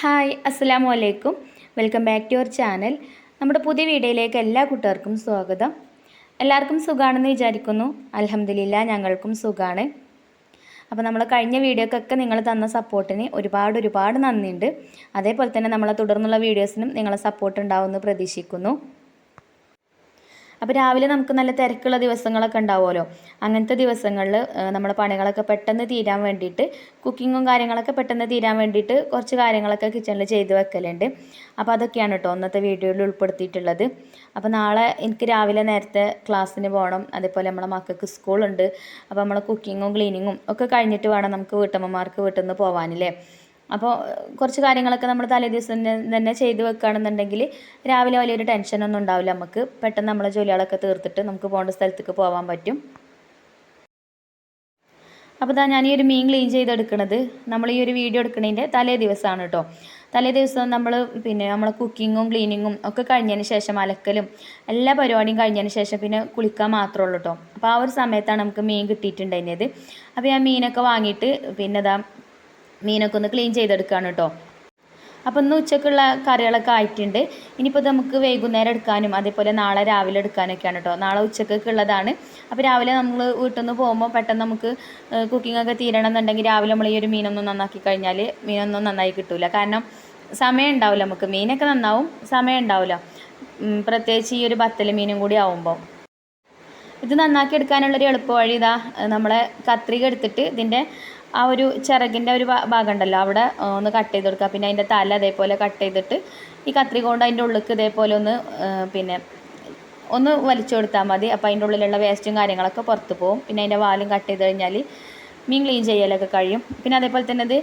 Hi അസ്സാം വലൈക്കും welcome back to your channel. നമ്മുടെ പുതിയ വീഡിയോയിലേക്ക് എല്ലാ കുട്ടികൾക്കും സ്വാഗതം. എല്ലാവർക്കും സുഖമാണെന്ന് വിചാരിക്കുന്നു. അലഹമ്മദില്ല ഞങ്ങൾക്കും സുഖമാണ് അപ്പോൾ നമ്മൾ കഴിഞ്ഞ വീഡിയോക്കൊക്കെ നിങ്ങൾ തന്ന സപ്പോർട്ടിന് ഒരുപാട് ഒരുപാട് നന്ദിയുണ്ട്. അതേപോലെ തന്നെ നമ്മളെ തുടർന്നുള്ള വീഡിയോസിനും നിങ്ങളെ സപ്പോർട്ട് ഉണ്ടാവുമെന്ന് പ്രതീക്ഷിക്കുന്നു. അപ്പോൾ രാവിലെ നമുക്ക് നല്ല തിരക്കുള്ള ദിവസങ്ങളൊക്കെ ഉണ്ടാവുമല്ലോ. അങ്ങനത്തെ ദിവസങ്ങളിൽ നമ്മുടെ പണികളൊക്കെ പെട്ടെന്ന് തീരാൻ വേണ്ടിയിട്ട് കുക്കിങ്ങും കാര്യങ്ങളൊക്കെ പെട്ടെന്ന് തീരാൻ വേണ്ടിയിട്ട് കുറച്ച് കാര്യങ്ങളൊക്കെ കിച്ചണിൽ ചെയ്ത് വെക്കലുണ്ട്. അപ്പോൾ അതൊക്കെയാണ് കേട്ടോ ഇന്നത്തെ വീഡിയോയിൽ ഉൾപ്പെടുത്തിയിട്ടുള്ളത്. അപ്പോൾ നാളെ എനിക്ക് രാവിലെ നേരത്തെ ക്ലാസ്സിന് പോകണം. അതേപോലെ നമ്മളെ മക്കൾക്ക് സ്കൂളുണ്ട്. അപ്പോൾ നമ്മളെ കുക്കിങ്ങും ക്ലീനിങ്ങും ഒക്കെ കഴിഞ്ഞിട്ട് വേണം നമുക്ക് വീട്ടമ്മമാർക്ക് വീട്ടിൽ നിന്ന് പോകാനില്ലേ അപ്പോൾ കുറച്ച് കാര്യങ്ങളൊക്കെ നമ്മൾ തലേദിവസം തന്നെ ചെയ്ത് വെക്കുകയാണെന്നുണ്ടെങ്കിൽ രാവിലെ വലിയൊരു ടെൻഷനൊന്നും ഉണ്ടാവില്ല. നമുക്ക് പെട്ടെന്ന് നമ്മളെ ജോലികളൊക്കെ തീർത്തിട്ട് നമുക്ക് പോകേണ്ട സ്ഥലത്തേക്ക് പോകാൻ പറ്റും. അപ്പോൾ ഇതാ ഞാൻ ഈ ഒരു മീൻ ക്ലീൻ ചെയ്തെടുക്കണത്. നമ്മൾ ഈ ഒരു വീഡിയോ എടുക്കുന്നതിന്റെ തലേ ദിവസമാണ് കേട്ടോ തലേ ദിവസം നമ്മൾ പിന്നെ നമ്മളെ കുക്കിങ്ങും ക്ലീനിങ്ങും ഒക്കെ കഴിഞ്ഞതിന് ശേഷം അലക്കലും എല്ലാ പരിപാടിയും കഴിഞ്ഞതിന് ശേഷം പിന്നെ കുളിക്കാൻ മാത്രമേ ഉള്ളൂ കേട്ടോ അപ്പോൾ ആ ഒരു സമയത്താണ് നമുക്ക് മീൻ കിട്ടിയിട്ടുണ്ടായിരുന്നത്. അപ്പോൾ ഞാൻ മീനൊക്കെ വാങ്ങിയിട്ട് പിന്നെ ഇതാ മീനൊക്കെ ഒന്ന് ക്ലീൻ ചെയ്തെടുക്കുകയാണ് കേട്ടോ അപ്പോൾ ഇന്ന് ഉച്ചക്കുള്ള കറികളൊക്കെ ആയിട്ടുണ്ട്. ഇനിയിപ്പോൾ നമുക്ക് വൈകുന്നേരം എടുക്കാനും അതേപോലെ നാളെ രാവിലെ എടുക്കാനൊക്കെയാണ് കേട്ടോ നാളെ ഉച്ചക്കൊക്കെ ഉള്ളതാണ്. അപ്പോൾ രാവിലെ നമ്മൾ വീട്ടിൽ നിന്ന് പോകുമ്പോൾ പെട്ടെന്ന് നമുക്ക് കുക്കിംഗ് ഒക്കെ തീരണം എന്നുണ്ടെങ്കിൽ രാവിലെ നമ്മൾ ഈ ഒരു മീനൊന്നും നന്നാക്കി കഴിഞ്ഞാൽ മീനൊന്നും നന്നായി കിട്ടില്ല കാരണം സമയം ഉണ്ടാവില്ല നമുക്ക്. മീനൊക്കെ നന്നാവും സമയം ഉണ്ടാവില്ല. പ്രത്യേകിച്ച് ഈ ഒരു ബത്തൽ മീനും കൂടി ആവുമ്പോൾ ഇത് നന്നാക്കി എടുക്കാനുള്ളൊരു എളുപ്പ വഴി ഇതാ നമ്മളെ കത്രിക എടുത്തിട്ട് ഇതിന്റെ ആ ഒരു ചിറകിന്റെ ഒരു ഭാഗം ഉണ്ടല്ലോ അവിടെ ഒന്ന് കട്ട് ചെയ്ത് കൊടുക്കുക പിന്നെ അതിന്റെ തല അതേപോലെ കട്ട് ചെയ്തിട്ട് ഈ കത്രിക കൊണ്ട് അതിന്റെ ഉള്ളിലേക്ക് ഇതേപോലെ ഒന്ന് പിന്നെ ഒന്ന് വലിച്ചു കൊടുത്താൽ മതി. അപ്പോൾ അതിന്റെ ഉള്ളിലുള്ള വേസ്റ്റും കാര്യങ്ങളൊക്കെ പുറത്ത് പോകും. പിന്നെ അതിന്റെ വാലും കട്ട് ചെയ്ത് കഴിഞ്ഞാൽ മീൻ ക്ലീൻ ചെയ്യലൊക്കെ കഴിയും. പിന്നെ അതേപോലെ തന്നെ ഇത്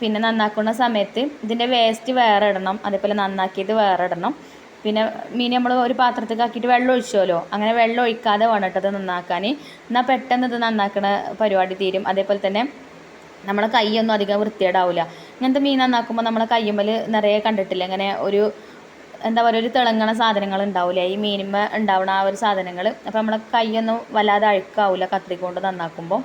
പിന്നെ നന്നാക്കുന്ന സമയത്ത് ഇതിന്റെ വേസ്റ്റ് വേറെ ഇടണം. അതേപോലെ നന്നാക്കിയത് വേറെ ഇടണം. പിന്നെ മീൻ നമ്മൾ ഒരു പാത്രത്തേക്ക് ആക്കിയിട്ട് വെള്ളം ഒഴിച്ചുമല്ലോ അങ്ങനെ വെള്ളം ഒഴിക്കാതെ വേണം കേട്ടോ ഇത് നന്നാക്കാൻ എന്നാൽ പെട്ടെന്ന് ഇത് നന്നാക്കുന്ന പരിപാടി തീരും. അതേപോലെ തന്നെ നമ്മളെ കൈയൊന്നും അധികം വൃത്തിയേടാവില്ല ഇങ്ങനത്തെ മീൻ നന്നാക്കുമ്പോൾ നമ്മളെ കയ്യുമ്മൽ നിറയെ കണ്ടിട്ടില്ല? ഇങ്ങനെ ഒരു എന്താ പറയുക ഒരു തിളങ്ങണ സാധനങ്ങൾ ഉണ്ടാവില്ലേ ഈ മീനുമ്മ ഉണ്ടാവണ ആ ഒരു സാധനങ്ങൾ അപ്പോൾ നമ്മളെ കൈയൊന്നും വല്ലാതെ അഴുക്കാവില്ല കത്രി കൊണ്ട് നന്നാക്കുമ്പോൾ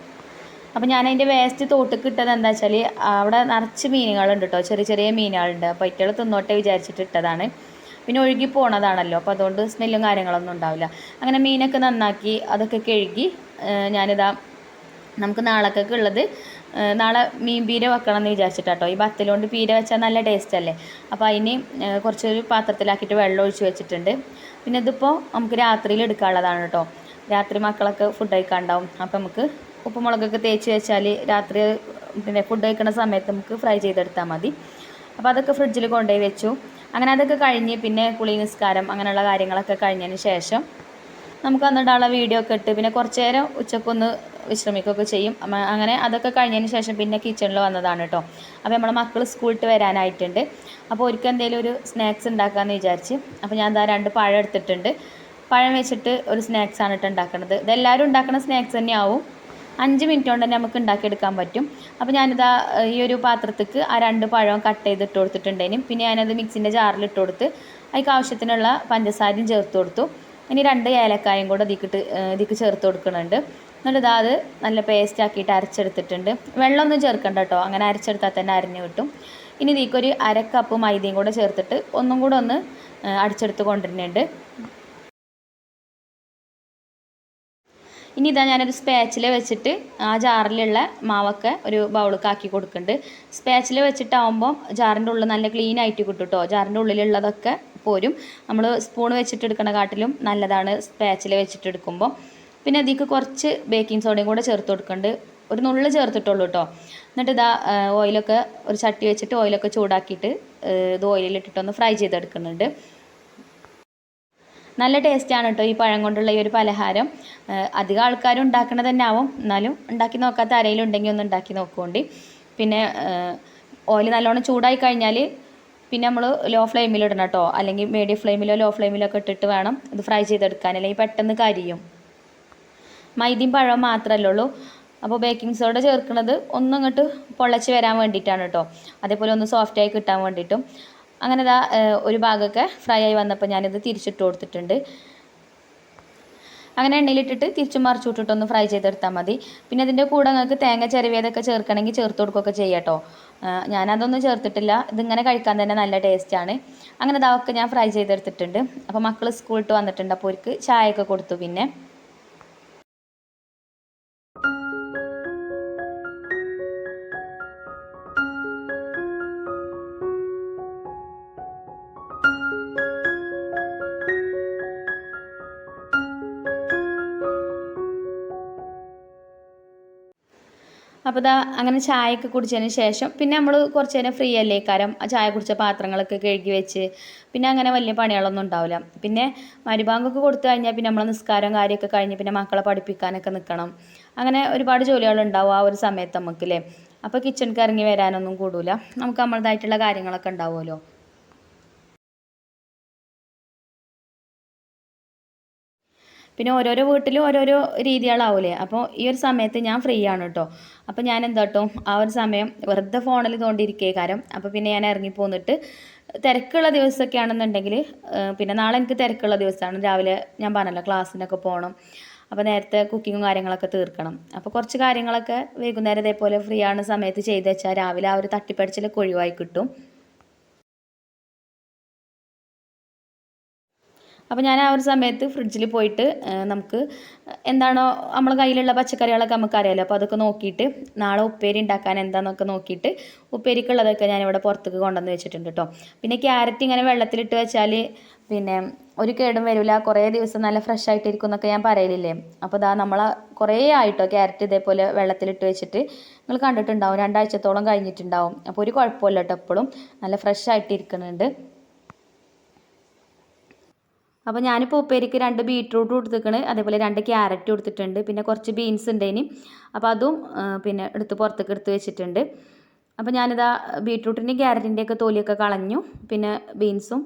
അപ്പോൾ ഞാൻ അതിന്റെ വേസ്റ്റ് തോട്ടിക്ക് ഇട്ടത് എന്താ വെച്ചാൽ അവിടെ നിറച്ച് മീനുകളുണ്ട് കേട്ടോ ചെറിയ ചെറിയ മീനുകളുണ്ട്. അപ്പോൾ ഇറ്റകൾ തിന്നോട്ടെ വിചാരിച്ചിട്ട് ഇട്ടതാണ്. പിന്നെ ഒഴുകി പോണതാണല്ലോ. അപ്പോൾ അതുകൊണ്ട് സ്മെല്ലും കാര്യങ്ങളൊന്നും ഉണ്ടാവില്ല. അങ്ങനെ മീനൊക്കെ നന്നാക്കി അതൊക്കെ കഴുകി ഞാനിതാ നമുക്ക് നാളേക്കൊക്കെ ഉള്ളത് നാളെ മീൻ പീര വെക്കണം എന്ന് വിചാരിച്ചിട്ടാട്ടോ. ഈ ബത്തലുകൊണ്ട് പീര വെച്ചാൽ നല്ല ടേസ്റ്റ് അല്ലേ? അപ്പോൾ അതിന് കുറച്ചൊരു പാത്രത്തിലാക്കിയിട്ട് വെള്ളം ഒഴിച്ച് വെച്ചിട്ടുണ്ട്. പിന്നെ ഇതിപ്പോൾ നമുക്ക് രാത്രിയിൽ എടുക്കാനുള്ളതാണ് കേട്ടോ രാത്രി മക്കളൊക്കെ ഫുഡ് കഴിക്കാണ്ടാവും. അപ്പോൾ നമുക്ക് ഉപ്പുമുളകൊക്കെ തേച്ച് വെച്ചാൽ രാത്രി പിന്നെ ഫുഡ് കഴിക്കുന്ന സമയത്ത് നമുക്ക് ഫ്രൈ ചെയ്തെടുത്താൽ മതി. അപ്പോൾ അതൊക്കെ ഫ്രിഡ്ജിൽ കൊണ്ടുപോയി വെച്ചു. അങ്ങനെ അതൊക്കെ കഴിഞ്ഞ് പിന്നെ കുളി നിസ്കാരം അങ്ങനെയുള്ള കാര്യങ്ങളൊക്കെ കഴിഞ്ഞതിന് ശേഷം നമുക്ക് അന്നിടാനുള്ള വീഡിയോ ഒക്കെ ഇട്ട് പിന്നെ കുറച്ച് നേരം ഉച്ചക്കൊന്ന് വിശ്രമിക്കുകയൊക്കെ ചെയ്യും. അങ്ങനെ അതൊക്കെ കഴിഞ്ഞതിന് ശേഷം പിന്നെ കിച്ചണിൽ വന്നതാണ് കേട്ടോ അപ്പോൾ നമ്മളെ മക്കൾ സ്കൂളിട്ട് വരാനായിട്ടുണ്ട്. അപ്പോൾ ഒരിക്കൽ എന്തെങ്കിലും ഒരു സ്നാക്സ് ഉണ്ടാക്കാമെന്ന് വിചാരിച്ച്. അപ്പോൾ ഞാൻ എന്താ രണ്ട് പഴം എടുത്തിട്ടുണ്ട്. പഴം വെച്ചിട്ട് ഒരു സ്നാക്സ് ആണ് ഇട്ട് ഉണ്ടാക്കുന്നത് ഇതെല്ലാവരും ഉണ്ടാക്കുന്ന സ്നാക്സ് തന്നെയാവും അഞ്ച് മിനിറ്റ് കൊണ്ട് തന്നെ നമുക്ക് ഉണ്ടാക്കിയെടുക്കാൻ പറ്റും. അപ്പോൾ ഞാനിതാ ഈ ഒരു പാത്രത്തേക്ക് ആ രണ്ട് പഴവും കട്ട് ചെയ്ത് ഇട്ട് കൊടുത്തിട്ടുണ്ടേനും പിന്നെ ഞാനത് മിക്സിന്റെ ജാറിൽ ഇട്ട് കൊടുത്ത് അതിക്ക് ആവശ്യത്തിനുള്ള പഞ്ചസാരയും ചേർത്ത് കൊടുത്തു. ഇനി രണ്ട് ഏലക്കായും കൂടെ ഇതിക്കിട്ട് ഇതിക്ക് ചേർത്ത് കൊടുക്കുന്നുണ്ട്. എന്നിട്ട് ഇതാ അത് നല്ല പേസ്റ്റ് ആക്കിയിട്ട് അരച്ചെടുത്തിട്ടുണ്ട്. വെള്ളമൊന്നും ചേർക്കണ്ട കേട്ടോ. അങ്ങനെ അരച്ചെടുത്താൽ തന്നെ അരിഞ്ഞ് കിട്ടും. ഇനി ഇതിക്കൊരു അരക്കപ്പ് കപ്പ് മൈദയും കൂടെ ചേർത്തിട്ട് ഒന്നും കൂടെ ഒന്ന് അടിച്ചെടുത്ത് കൊണ്ടുവരുന്നുണ്ട്. ഇനി ഇതാ ഞാനൊരു സ്പാച്ചിൽ വെച്ചിട്ട് ആ ജാറിലുള്ള മാവൊക്കെ ഒരു ബൗളൊക്കെ ആക്കി കൊടുക്കുന്നുണ്ട്. സ്പാച്ചിൽ വെച്ചിട്ടാവുമ്പോൾ ജാറിന്റെ ഉള്ളിൽ നല്ല ക്ലീൻ ആയിട്ട് കിട്ടും കേട്ടോ ജാറിന്റെ ഉള്ളിലുള്ളതൊക്കെ പോരും. നമ്മൾ സ്പൂൺ വെച്ചിട്ട് കാട്ടിലും നല്ലതാണ് സ്പാച്ചിൽ വെച്ചിട്ട് എടുക്കുമ്പോൾ പിന്നെ അതിക്ക് കുറച്ച് ബേക്കിംഗ് സോഡയും കൂടെ ചേർത്ത് കൊടുക്കുന്നുണ്ട് ഒരു നുള്ളു ചേർത്തിട്ടുള്ളൂ കേട്ടോ എന്നിട്ട് ഇതാ ഓയിലൊക്കെ ഒരു ചട്ടി വെച്ചിട്ട് ഓയിലൊക്കെ ചൂടാക്കിയിട്ട് ഇത് ഓയിലിട്ടിട്ടൊന്ന് ഫ്രൈ ചെയ്തെടുക്കുന്നുണ്ട്. നല്ല ടേസ്റ്റാണ് കേട്ടോ ഈ പഴം കൊണ്ടുള്ള ഈ ഒരു പലഹാരം. അധികം ആൾക്കാരും ഉണ്ടാക്കുന്നത് തന്നെ ആവും. എന്നാലും ഉണ്ടാക്കി നോക്കാത്ത ആരെങ്കിലും ഉണ്ടെങ്കിൽ ഒന്ന് ഉണ്ടാക്കി നോക്കുകൊണ്ട് പിന്നെ ഓയിൽ നല്ലോണം ചൂടായി കഴിഞ്ഞാൽ പിന്നെ നമ്മൾ ലോ ഫ്ലെയിമിൽ ഇടണം കേട്ടോ അല്ലെങ്കിൽ മീഡിയം ഫ്ലെയിമിലോ ലോ ഫ്ലെയിമിലോ ഒക്കെ ഇട്ടിട്ട് വേണം ഇത് ഫ്രൈ ചെയ്തെടുക്കാൻ. അല്ലെങ്കിൽ പെട്ടെന്ന് കരിയും. മൈദയും പഴവും മാത്രമല്ലേ ഉള്ളൂ. അപ്പോൾ ബേക്കിംഗ് സോഡ ചേർക്കുന്നത് ഒന്നിങ്ങോട്ട് പൊള്ളച്ച് വരാൻ വേണ്ടിയിട്ടാണ് കേട്ടോ അതേപോലെ ഒന്ന് സോഫ്റ്റായി കിട്ടാൻ വേണ്ടിയിട്ടും അങ്ങനെ ഇതാ ഒരു ഭാഗമൊക്കെ ഫ്രൈ ആയി വന്നപ്പോൾ ഞാനിത് തിരിച്ചിട്ട് കൊടുത്തിട്ടുണ്ട്. അങ്ങനെ എണ്ണയിലിട്ടിട്ട് തിരിച്ചും മറിച്ചു വിട്ടിട്ടൊന്ന് ഫ്രൈ ചെയ്തെടുത്താൽ മതി. പിന്നെ അതിന്റെ കൂടെ നിങ്ങൾക്ക് തേങ്ങ ചിരവിയതൊക്കെ ചേർക്കണമെങ്കിൽ ചേർത്ത് കൊടുക്കുകയൊക്കെ ചെയ്യാട്ടോ ഞാനതൊന്നും ചേർത്തിട്ടില്ല. ഇതിങ്ങനെ കഴിക്കാൻ തന്നെ നല്ല ടേസ്റ്റാണ് അങ്ങനെ ഇതൊക്കെ ഞാൻ ഫ്രൈ ചെയ്തെടുത്തിട്ടുണ്ട്. അപ്പോൾ മക്കൾ സ്കൂളിട്ട് വന്നിട്ടുണ്ട്. അപ്പോൾ അവർക്ക് ചായയൊക്കെ കൊടുത്തു പിന്നെ. അപ്പോൾ ഇതാ അങ്ങനെ ചായയൊക്കെ കുടിച്ചതിന് ശേഷം പിന്നെ നമ്മൾ കുറച്ച് നേരം ഫ്രീ അല്ലേ? കാരം ചായ കുടിച്ച പാത്രങ്ങളൊക്കെ കഴുകി വെച്ച് പിന്നെ അങ്ങനെ വലിയ പണികളൊന്നും ഉണ്ടാവില്ല പിന്നെ മരുഭാഗമൊക്കെ കൊടുത്തു കഴിഞ്ഞാൽ പിന്നെ നമ്മൾ നിസ്കാരം കാര്യമൊക്കെ കഴിഞ്ഞ് പിന്നെ മക്കളെ പഠിപ്പിക്കാനൊക്കെ നിൽക്കണം അങ്ങനെ ഒരുപാട് ജോലികളുണ്ടാവും ആ ഒരു സമയത്ത് നമുക്ക് അല്ലേ അപ്പോൾ കിച്ചണിക്ക് ഇറങ്ങി വരാനൊന്നും കൂടില്ല നമുക്ക് നമ്മളതായിട്ടുള്ള കാര്യങ്ങളൊക്കെ ഉണ്ടാവുമല്ലോ. പിന്നെ ഓരോരോ വീട്ടിലും ഓരോരോ രീതികളാവൂലേ. അപ്പോൾ ഈ ഒരു സമയത്ത് ഞാൻ ഫ്രീ ആണ് കേട്ടോ അപ്പോൾ ഞാൻ എന്താ കേട്ടോ ആ ഒരു സമയം വെറുതെ ഫോണിൽ തോണ്ടിയിരിക്കേ കാരം. അപ്പോൾ പിന്നെ ഞാൻ ഇറങ്ങി പോന്നിട്ട് തിരക്കുള്ള ദിവസമൊക്കെ ആണെന്നുണ്ടെങ്കിൽ പിന്നെ നാളെ എനിക്ക് തിരക്കുള്ള ദിവസമാണ് രാവിലെ ഞാൻ പറഞ്ഞല്ലോ ക്ലാസ്സിനൊക്കെ പോകണം അപ്പോൾ നേരത്തെ കുക്കിങ്ങും കാര്യങ്ങളൊക്കെ തീർക്കണം. അപ്പോൾ കുറച്ച് കാര്യങ്ങളൊക്കെ വൈകുന്നേരം ഇതേപോലെ ഫ്രീ ആണ് സമയത്ത് ചെയ്ത് വെച്ചാൽ രാവിലെ ആ ഒരു തട്ടിപ്പടിച്ചിലൊക്കെ ഒഴിവായി കിട്ടും. അപ്പോൾ ഞാൻ ആ ഒരു സമയത്ത് ഫ്രിഡ്ജിൽ പോയിട്ട് നമുക്ക് എന്താണോ നമ്മളെ കയ്യിലുള്ള പച്ചക്കറികളൊക്കെ നമുക്കറിയാമല്ലോ അപ്പോൾ അതൊക്കെ നോക്കിയിട്ട് നാളെ ഉപ്പേരി ഉണ്ടാക്കാൻ എന്താണെന്നൊക്കെ നോക്കിയിട്ട് ഉപ്പേരിക്കുള്ളതൊക്കെ ഞാനിവിടെ പുറത്തേക്ക് കൊണ്ടുവന്ന് വെച്ചിട്ടുണ്ട് കേട്ടോ പിന്നെ ക്യാരറ്റ് ഇങ്ങനെ വെള്ളത്തിലിട്ട് വെച്ചാൽ പിന്നെ ഒരു കേടും വരില്ല കുറേ ദിവസം നല്ല ഫ്രഷ് ആയിട്ടിരിക്കും എന്നൊക്കെ ഞാൻ പറയലില്ലേ. അപ്പോൾ ഇതാ നമ്മൾ കുറേ ആയിട്ടോ ക്യാരറ്റ് ഇതേപോലെ വെള്ളത്തിലിട്ട് വെച്ചിട്ട് നിങ്ങൾ കണ്ടിട്ടുണ്ടാവും. രണ്ടാഴ്ചത്തോളം കഴിഞ്ഞിട്ടുണ്ടാവും. അപ്പോൾ ഒരു കുഴപ്പമില്ല കേട്ടോ എപ്പോഴും നല്ല ഫ്രഷ് ആയിട്ട് ഇരിക്കുന്നുണ്ട് അപ്പോൾ ഞാനിപ്പോൾ ഉപ്പേരിക്ക് രണ്ട് ബീട്രൂട്ട് കൊടുത്തിക്കണ്. അതേപോലെ രണ്ട് ക്യാരറ്റ് കൊടുത്തിട്ടുണ്ട്. പിന്നെ കുറച്ച് ബീൻസ് ഉണ്ടേനി. അപ്പോൾ അതും പിന്നെ എടുത്ത് പുറത്തേക്ക് എടുത്ത് വെച്ചിട്ടുണ്ട്. അപ്പോൾ ഞാനിതാ ബീട്രൂട്ടിന്റെയും ക്യാരറ്റിന്റെയൊക്കെ തൊലിയൊക്കെ കളഞ്ഞു. പിന്നെ ബീൻസും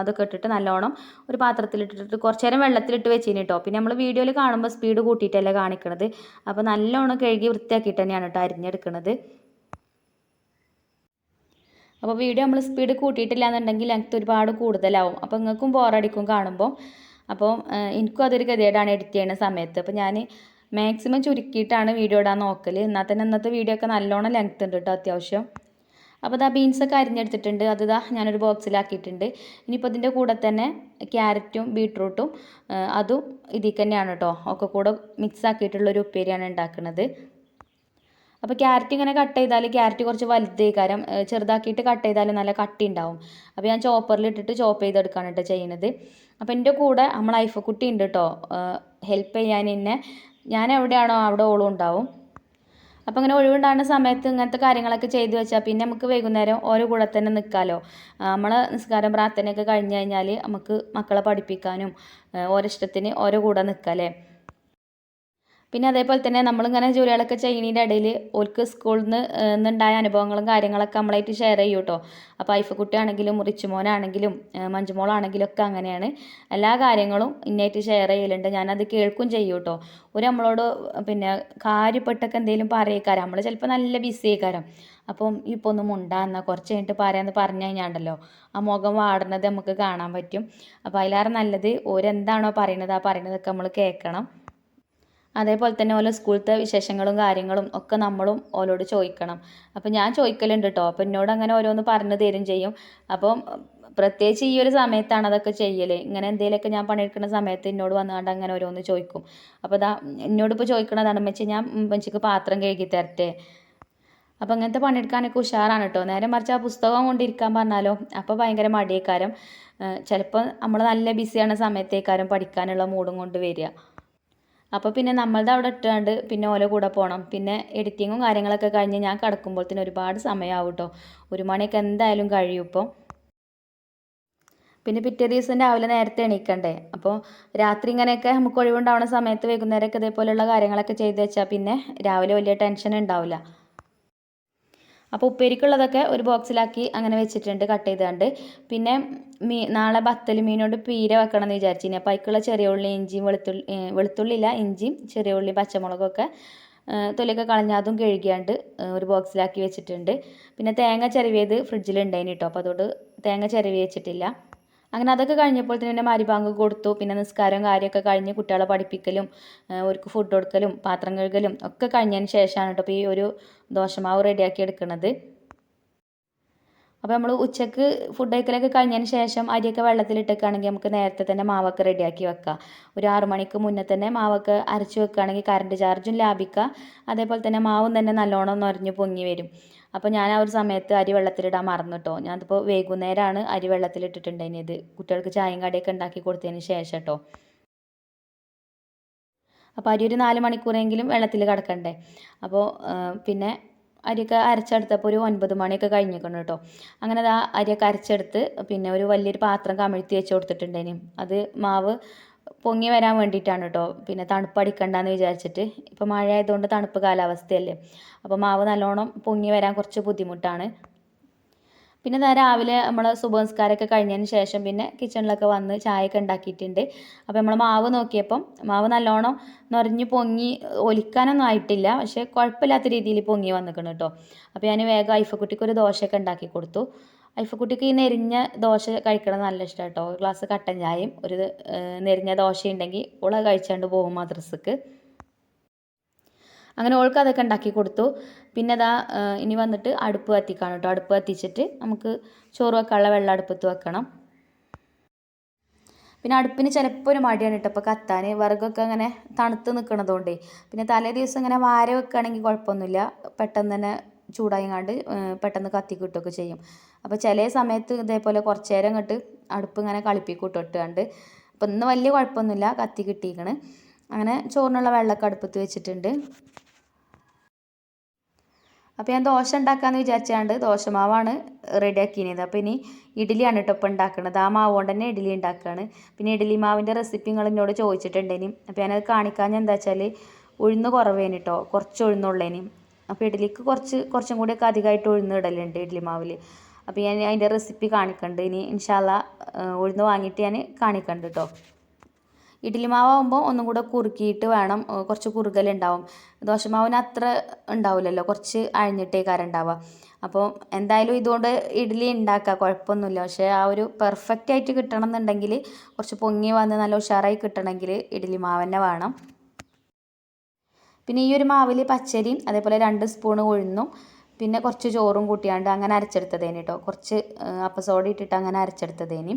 അതൊക്കെ ഇട്ടിട്ട് നല്ലോണം ഒരു പാത്രത്തിലിട്ടിട്ട് കുറച്ച് നേരം വെള്ളത്തിലിട്ട് വെച്ചിന് കേട്ടോ പിന്നെ നമ്മൾ വീഡിയോയിൽ കാണുമ്പോൾ സ്പീഡ് കൂട്ടിയിട്ടല്ലേ കാണിക്കണത്. അപ്പോൾ നല്ലോണം കഴുകി വൃത്തിയാക്കിയിട്ട് തന്നെയാണ് കേട്ടോ അരിഞ്ഞെടുക്കുന്നത് അപ്പോൾ വീഡിയോ നമ്മൾ സ്പീഡ് കൂട്ടിയിട്ടില്ല എന്നുണ്ടെങ്കിൽ ലെങ്ത് ഒരുപാട് കൂടുതലാവും. അപ്പോൾ നിങ്ങൾക്കും ബോറടിക്കും കാണുമ്പോൾ അപ്പോൾ എനിക്കും അതൊരു ഗതികേടാണ് എഡിറ്റ് ചെയ്യുന്ന സമയത്ത്. അപ്പോൾ ഞാൻ മാക്സിമം ചുരുക്കിയിട്ടാണ് വീഡിയോ ഇടാൻ നോക്കൽ എന്നാൽ തന്നെ ഇന്നത്തെ വീഡിയോ ഒക്കെ നല്ലോണം ലെങ്ത് ഉണ്ട് കേട്ടോ അത്യാവശ്യം. അപ്പോൾ ഇതാ ബീൻസൊക്കെ അരിഞ്ഞെടുത്തിട്ടുണ്ട്. അത് ഇതാ ഞാനൊരു ബോക്സിലാക്കിയിട്ടുണ്ട് ഇനിയിപ്പോൾ ഇതിന്റെ കൂടെ തന്നെ ക്യാരറ്റും ബീട്രൂട്ടും അതും ഇതിൽ തന്നെയാണ് കേട്ടോ ഒക്കെ കൂടെ മിക്സ് ആക്കിയിട്ടുള്ളൊരു ഉപ്പേരിയാണ് ഉണ്ടാക്കുന്നത് അപ്പോൾ ക്യാരറ്റ് ഇങ്ങനെ കട്ട് ചെയ്താൽ ക്യാരറ്റ് കുറച്ച് വലുതേ കാരം ചെറുതാക്കിയിട്ട് കട്ട് ചെയ്താൽ നല്ല കട്ടി ഉണ്ടാവും അപ്പോൾ ഞാൻ ചോപ്പറിൽ ഇട്ടിട്ട് ചോപ്പ് ചെയ്തെടുക്കുകയാണ് കേട്ടോ ചെയ്യുന്നത് അപ്പോൾ എന്റെ കൂടെ നമ്മൾ ഐഫക്കുട്ടി ഉണ്ട് കേട്ടോ ഹെൽപ്പ് ചെയ്യാൻ എന്നെ ഞാൻ എവിടെയാണോ അവിടെ ഓളും ഉണ്ടാവും. അപ്പോൾ ഇങ്ങനെ ഒഴിവുണ്ടാകുന്ന സമയത്ത് ഇങ്ങനത്തെ കാര്യങ്ങളൊക്കെ ചെയ്തു വെച്ചാൽ പിന്നെ നമുക്ക് വൈകുന്നേരം ഓരോ കൂടെ തന്നെ നിൽക്കാമല്ലോ നമ്മളെ നിസ്കാരം പ്രാർത്ഥനയൊക്കെ കഴിഞ്ഞ് കഴിഞ്ഞാൽ നമുക്ക് മക്കളെ പഠിപ്പിക്കാനും ഓരോ ഇഷ്ടത്തിന് ഓരോ കൂടെ നിൽക്കാം അല്ലേ പിന്നെ അതേപോലെ തന്നെ നമ്മളിങ്ങനെ ജോലികളൊക്കെ ചെയ്യുന്നതിന്റെ ഇടയിൽ ഓർക്ക് സ്കൂളിൽ നിന്ന് നിന്നുണ്ടായ അനുഭവങ്ങളും കാര്യങ്ങളൊക്കെ നമ്മളായിട്ട് ഷെയർ ചെയ്യും കേട്ടോ അപ്പോൾ ഐഫക്കുട്ടിയാണെങ്കിലും റിച്ചുമോനാണെങ്കിലും മഞ്ജുമോളാണെങ്കിലും ഒക്കെ അങ്ങനെയാണ് എല്ലാ കാര്യങ്ങളും ഇന്നായിട്ട് ഷെയർ ചെയ്യലുണ്ട്. ഞാനത് കേൾക്കും ചെയ്യും കേട്ടോ ഒരു നമ്മളോട് പിന്നെ കാര്യപ്പെട്ടൊക്കെ എന്തെങ്കിലും പറയേക്കാരം. നമ്മൾ ചിലപ്പോൾ നല്ല ബിസി ആയിക്കാരം. അപ്പം ഇപ്പോൾ ഒന്ന് മുണ്ടാന്ന കുറച്ച് കഴിഞ്ഞിട്ട് പറയാമെന്ന് പറഞ്ഞു കഴിഞ്ഞാണ്ടല്ലോ ആ മുഖം വാടുന്നത് നമുക്ക് കാണാൻ പറ്റും. അപ്പോൾ അതിലേറെ നല്ലത് ഓരെന്താണോ പറയുന്നത് ആ പറയുന്നതൊക്കെ നമ്മൾ കേൾക്കണം അതേപോലെ തന്നെ ഓരോ സ്കൂളത്തെ വിശേഷങ്ങളും കാര്യങ്ങളും ഒക്കെ നമ്മളും ഓലോട് ചോദിക്കണം. അപ്പോൾ ഞാൻ ചോദിക്കലുണ്ട് കേട്ടോ അപ്പോൾ എന്നോട് അങ്ങനെ ഓരോന്ന് പറഞ്ഞു തരും ചെയ്യും. അപ്പം പ്രത്യേകിച്ച് ഈ ഒരു സമയത്താണ് അതൊക്കെ ചെയ്യൽ ഇങ്ങനെ എന്തെങ്കിലുമൊക്കെ ഞാൻ പണിയെടുക്കുന്ന സമയത്ത് എന്നോട് വന്നുകൊണ്ട് അങ്ങനെ ഓരോന്ന് ചോദിക്കും. അപ്പോൾ ഇതാ എന്നോട് ഇപ്പോൾ ചോദിക്കണതാണ് വെച്ചാൽ ഞാൻ ഉമ്മച്ചിക്ക് പാത്രം കഴുകി തരട്ടെ? അപ്പോൾ അങ്ങനത്തെ പണിയെടുക്കാനൊക്കെ ഉഷാറാണ് കേട്ടോ നേരെ മറിച്ച് ആ പുസ്തകം കൊണ്ടിരിക്കാൻ പറഞ്ഞാലോ അപ്പോൾ ഭയങ്കര മടിയേക്കാരം. ചിലപ്പോൾ നമ്മൾ നല്ല ബിസിയാണ് സമയത്തേക്കാരം പഠിക്കാനുള്ള മൂഡും കൊണ്ട് വരിക. അപ്പോൾ പിന്നെ നമ്മളുടെ അവിടെ ഇട്ടാണ്ട് പിന്നെ ഓല കൂടെ പോകണം പിന്നെ എഡിറ്റിങ്ങും കാര്യങ്ങളൊക്കെ കഴിഞ്ഞ് ഞാൻ കിടക്കുമ്പോൾ തന്നെ ഒരുപാട് സമയമാവും കേട്ടോ ഒരു മണിയൊക്കെ എന്തായാലും കഴിയും ഇപ്പോൾ പിന്നെ പിറ്റേ ദിവസം രാവിലെ നേരത്തെ എണീക്കണ്ടേ? അപ്പോൾ രാത്രി ഇങ്ങനെയൊക്കെ നമുക്ക് ഒഴിവുണ്ടാവുന്ന സമയത്ത് വൈകുന്നേരമൊക്കെ ഇതേപോലെയുള്ള കാര്യങ്ങളൊക്കെ ചെയ്ത് വെച്ചാൽ പിന്നെ രാവിലെ വലിയ ടെൻഷൻ ഉണ്ടാവില്ല അപ്പോൾ ഉപ്പേരിക്കുള്ളതൊക്കെ ഒരു ബോക്സിലാക്കി അങ്ങനെ വെച്ചിട്ടുണ്ട് കട്ട് ചെയ്തുകൊണ്ട് പിന്നെ മീ നാളെ ബത്തൽ മീനോട് പീര വെക്കണം എന്ന് വിചാരിച്ചിനി. അപ്പോൾ അതിക്കുള്ള ചെറിയ ഉള്ളി ഇഞ്ചിയും വെളുത്തുള്ളി വെളുത്തുള്ളിയില്ല ഇഞ്ചിയും ചെറിയ ഉള്ളി പച്ചമുളകൊക്കെ തൊലിയൊക്കെ കളഞ്ഞ് അതും കഴുകിയാണ്ട് ഒരു ബോക്സിലാക്കി വെച്ചിട്ടുണ്ട്. പിന്നെ തേങ്ങ ചിരവിയത് ഫ്രിഡ്ജിലുണ്ടായിന് കേട്ടോ അപ്പോൾ അതുകൊണ്ട് തേങ്ങ ചിരവി വെച്ചിട്ടില്ല അങ്ങനെ അതൊക്കെ കഴിഞ്ഞപ്പോൾ തന്നെ മരിബാങ്ക് കൊടുത്തു. പിന്നെ നിസ്കാരം കാര്യമൊക്കെ കഴിഞ്ഞ് കുട്ടികളെ പഠിപ്പിക്കലും അവർക്ക് ഫുഡ് കൊടുക്കലും പാത്രം കഴുകലും ഒക്കെ കഴിഞ്ഞതിന് ശേഷമാണ് കേട്ടോ ഇപ്പോൾ ഈ ഒരു ദോശമാവ് റെഡിയാക്കി എടുക്കുന്നത് അപ്പോൾ നമ്മൾ ഉച്ചയ്ക്ക് ഫുഡ് കഴിക്കലൊക്കെ കഴിഞ്ഞതിന് ശേഷം അരിയൊക്കെ വെള്ളത്തിലിട്ടേക്കാണെങ്കിൽ നമുക്ക് നേരത്തെ തന്നെ മാവൊക്കെ റെഡിയാക്കി വെക്കാം. ഒരു ആറു മണിക്ക് മുന്നേ തന്നെ മാവൊക്കെ അരച്ച് വെക്കുകയാണെങ്കിൽ കറണ്ട് ചാർജും ലാഭിക്കുക അതേപോലെ തന്നെ മാവും തന്നെ നല്ലോണം നൊരഞ്ഞ് പൊങ്ങി വരും. അപ്പോൾ ഞാൻ ആ ഒരു സമയത്ത് അരി വെള്ളത്തിലിടാൻ മറന്നു ഞാനിപ്പോൾ വൈകുന്നേരമാണ് അരി വെള്ളത്തിലിട്ടിട്ടുണ്ടായിരുന്നത് കുട്ടികൾക്ക് ചായയും കടിയൊക്കെ ഉണ്ടാക്കി കൊടുത്തതിന് ശേഷം കേട്ടോ അപ്പോൾ അരി ഒരു നാല് മണിക്കൂറെങ്കിലും വെള്ളത്തിൽ കിടക്കണ്ടേ. അപ്പോൾ പിന്നെ അരിയൊക്കെ അരച്ചെടുത്തപ്പോൾ ഒരു ഒൻപത് മണിയൊക്കെ കഴിഞ്ഞിരിക്കണം കേട്ടോ അങ്ങനെ അത് ആ അരിയൊക്കെ അരച്ചെടുത്ത് പിന്നെ ഒരു വലിയൊരു പാത്രം കമിഴ്ത്തി വെച്ച് കൊടുത്തിട്ടുണ്ടേനും അത് മാവ് പൊങ്ങി വരാൻ വേണ്ടിയിട്ടാണ് കേട്ടോ പിന്നെ തണുപ്പ് അടിക്കണ്ടെന്ന് വിചാരിച്ചിട്ട്. ഇപ്പോൾ മഴ ആയതുകൊണ്ട് തണുപ്പ് കാലാവസ്ഥയല്ലേ. അപ്പോൾ മാവ് നല്ലോണം പൊങ്ങി വരാൻ കുറച്ച് ബുദ്ധിമുട്ടാണ്. പിന്നെ ഇതാ രാവിലെ നമ്മൾ സുബഹംസ്കാരമൊക്കെ കഴിഞ്ഞതിന് ശേഷം പിന്നെ കിച്ചണിലൊക്കെ വന്ന് ചായയൊക്കെ ഉണ്ടാക്കിയിട്ടുണ്ട്. അപ്പോൾ നമ്മൾ മാവ് നോക്കിയപ്പം മാവ് നല്ലോണം നിറഞ്ഞ് പൊങ്ങി ഒലിക്കാനൊന്നും ആയിട്ടില്ല. പക്ഷേ കുഴപ്പമില്ലാത്ത രീതിയിൽ പൊങ്ങി വന്നിക്കണം കേട്ടോ അപ്പോൾ ഞാൻ വേഗം ഐഫക്കുട്ടിക്ക് ഒരു ദോശയൊക്കെ ഉണ്ടാക്കി കൊടുത്തു. ഐഫക്കുട്ടിക്ക് ഈ നെരിഞ്ഞ ദോശ കഴിക്കണം നല്ല ഇഷ്ടമാണ് കേട്ടോ ഒരു ഗ്ലാസ് കട്ടൻ ചായയും ഒരു നെരിഞ്ഞ ദോശ ഉണ്ടെങ്കിൽ ഓളെ കഴിച്ചുകൊണ്ട് പോകും മദ്രസക്ക്. അങ്ങനെ ഓൾക്ക് അതൊക്കെ ഉണ്ടാക്കി കൊടുത്തു. പിന്നെ അതാ ഇനി വന്നിട്ട് അടുപ്പ് കത്തിക്കാണ് കേട്ടോ അടുപ്പ് കത്തിച്ചിട്ട് നമുക്ക് ചോറ് വെക്കാനുള്ള വെള്ളം അടുപ്പത്ത് വെക്കണം. പിന്നെ അടുപ്പിന് ചിലപ്പോൾ ഒരു മടിയാണ് കേട്ടോ അപ്പോൾ കത്താൻ വിറകൊക്കെ അങ്ങനെ തണുത്ത് നിൽക്കണതുകൊണ്ടേ പിന്നെ തലേ ദിവസം ഇങ്ങനെ വാര വെക്കുകയാണെങ്കിൽ കുഴപ്പമൊന്നുമില്ല പെട്ടെന്ന് തന്നെ ചൂടായിങ്ങാണ്ട് പെട്ടെന്ന് കത്തി ചെയ്യും. അപ്പോൾ ചില സമയത്ത് ഇതേപോലെ കുറച്ച് നേരം ഇങ്ങോട്ട് അടുപ്പ് ഇങ്ങനെ കളിപ്പിക്കൂട്ടോ ഇട്ടുകൊണ്ട് അപ്പോൾ ഇന്ന് വലിയ കുഴപ്പമൊന്നുമില്ല കത്തി കിട്ടിയിരിക്കണ് അങ്ങനെ ചോറിനുള്ള വെള്ളമൊക്കെ അടുപ്പത്ത് വെച്ചിട്ടുണ്ട്. അപ്പോൾ ഞാൻ ദോശ ഉണ്ടാക്കാമെന്ന് വിചാരിച്ചാണ്ട് ദോശമാവാണ് റെഡിയാക്കിയത് അപ്പോൾ ഇനി ഇഡ്ഡലിയാണ് കേട്ടോ ഇപ്പോൾ ഉണ്ടാക്കുന്നത് ആ മാവ് കൊണ്ട് തന്നെ ഇഡ്ഡലി ഉണ്ടാക്കുകയാണ് പിന്നെ ഇഡ്ഡലി മാവിന്റെ റെസിപ്പി നിങ്ങൾ എന്നോട് ചോദിച്ചിട്ടുണ്ടേനും അപ്പോൾ ഞാനത് കാണിക്കാൻ ഞാൻ എന്താ വെച്ചാൽ ഉഴുന്ന് കുറവേനി കേട്ടോ കുറച്ച് ഉഴുന്നുള്ളേനും. അപ്പോൾ ഇഡ്ഡലിക്ക് കുറച്ച് കുറച്ചും കൂടിയൊക്കെ അധികമായിട്ട് ഉഴുന്ന് ഇടലുണ്ട് ഇഡ്ഡലി മാവിൽ അപ്പോൾ ഞാൻ അതിന്റെ റെസിപ്പി കാണിക്കണ്ട്. ഇനി ഇൻഷാല്ല ഉഴുന്ന് വാങ്ങിയിട്ട് ഞാൻ കാണിക്കണ്ട് കേട്ടോ ഇഡ്ഡലി മാവാകുമ്പോൾ ഒന്നും കൂടെ കുറുക്കിയിട്ട് വേണം. കുറച്ച് കുറുകലുണ്ടാവും ദോശമാവിന് അത്ര ഉണ്ടാവില്ലല്ലോ കുറച്ച് അഴിഞ്ഞിട്ടേക്കാരം ഉണ്ടാവുക അപ്പോൾ എന്തായാലും ഇതുകൊണ്ട് ഇഡ്ഡലി ഉണ്ടാക്കുക കുഴപ്പമൊന്നുമില്ല. പക്ഷേ ആ ഒരു പെർഫെക്റ്റ് ആയിട്ട് കിട്ടണം എന്നുണ്ടെങ്കിൽ കുറച്ച് പൊങ്ങി വന്ന് നല്ല ഉഷാറായി കിട്ടണമെങ്കിൽ ഇഡ്ഡലി മാവ് തന്നെ വേണം. പിന്നെ ഈ ഒരു മാവിൽ പച്ചരിയും അതേപോലെ രണ്ട് സ്പൂൺ ഉഴുന്നും പിന്നെ കുറച്ച് ചോറും കൂട്ടിയാണ്ട് അങ്ങനെ അരച്ചെടുത്തതേനി കേട്ടോ കുറച്ച് അപ്പസോഡ ഇട്ടിട്ട് അങ്ങനെ അരച്ചെടുത്തതേനി.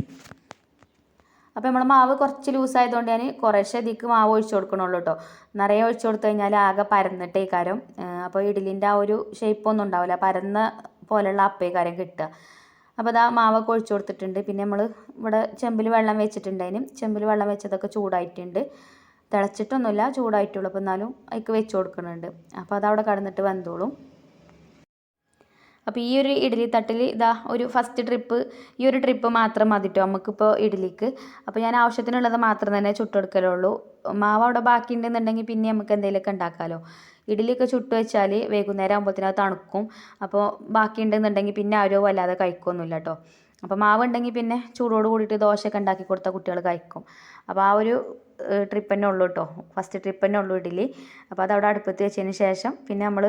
അപ്പോൾ നമ്മൾ മാവ് കുറച്ച് ലൂസായതുകൊണ്ട് ഞാൻ കുറേശ്ശെ ഇതിക്ക് മാവ് ഒഴിച്ചു കൊടുക്കണുള്ളൂ കേട്ടോ നിറയെ ഒഴിച്ചു കൊടുത്തു കഴിഞ്ഞാൽ ആകെ പരന്നിട്ടേ കാര്യം അപ്പോൾ ഇഡലിന്റെ ആ ഒരു ഷേപ്പൊന്നും ഉണ്ടാവില്ല പരന്ന പോലെയുള്ള അപ്പേ കാര്യം കിട്ടുക. അപ്പോൾ അതാ മാവൊക്കെ ഒഴിച്ചു കൊടുത്തിട്ടുണ്ട്. പിന്നെ നമ്മൾ ഇവിടെ ചെമ്പിൽ വെള്ളം വെച്ചിട്ടുണ്ടായിനും. ചെമ്പിൽ വെള്ളം വെച്ചതൊക്കെ ചൂടായിട്ടുണ്ട്. തിളച്ചിട്ടൊന്നുമില്ല ചൂടായിട്ടുള്ളൂ. അപ്പോൾ എന്നാലും അതിക്ക് വെച്ച് കൊടുക്കുന്നുണ്ട്. അപ്പോൾ അതവിടെ കടന്നിട്ട് വെന്തോളും. അപ്പോൾ ഈ ഒരു ഇഡ്ഡലി തട്ടിൽ ഇതാ ഒരു ഫസ്റ്റ് ട്രിപ്പ് ഈ ഒരു ട്രിപ്പ് മാത്രം മതി കേട്ടോ നമുക്കിപ്പോൾ ഇഡ്ഡലിക്ക് അപ്പോൾ ഞാൻ ആവശ്യത്തിനുള്ളത് മാത്രം തന്നെ ചുട്ടെടുക്കലുള്ളൂ. മാവ് അവിടെ ബാക്കി ഉണ്ടെന്നുണ്ടെങ്കിൽ പിന്നെ നമുക്ക് എന്തെങ്കിലുമൊക്കെ ഉണ്ടാക്കാമല്ലോ ഇഡ്ഡലിയൊക്കെ ചുട്ട് വെച്ചാൽ വൈകുന്നേരം ആകുമ്പോഴത്തേനും തണുക്കും. അപ്പോൾ ബാക്കി ഉണ്ടെന്നുണ്ടെങ്കിൽ പിന്നെ ആരോ വല്ലാതെ കഴിക്കൊന്നുമില്ല കേട്ടോ അപ്പോൾ മാവ് ഉണ്ടെങ്കിൽ പിന്നെ ചൂടോട് കൂടിയിട്ട് ദോശയൊക്കെ ഉണ്ടാക്കി കൊടുത്താൽ കുട്ടികൾ കഴിക്കും. അപ്പോൾ ആ ഒരു ട്രിപ്പ് തന്നെ ഉള്ളൂ കേട്ടോ ഫസ്റ്റ് ട്രിപ്പ് തന്നെ ഉള്ളൂ ഇഡ്ഡലി. അപ്പോൾ അത് അവിടെ അടുപ്പത്ത് വെച്ചതിന് ശേഷം പിന്നെ നമ്മൾ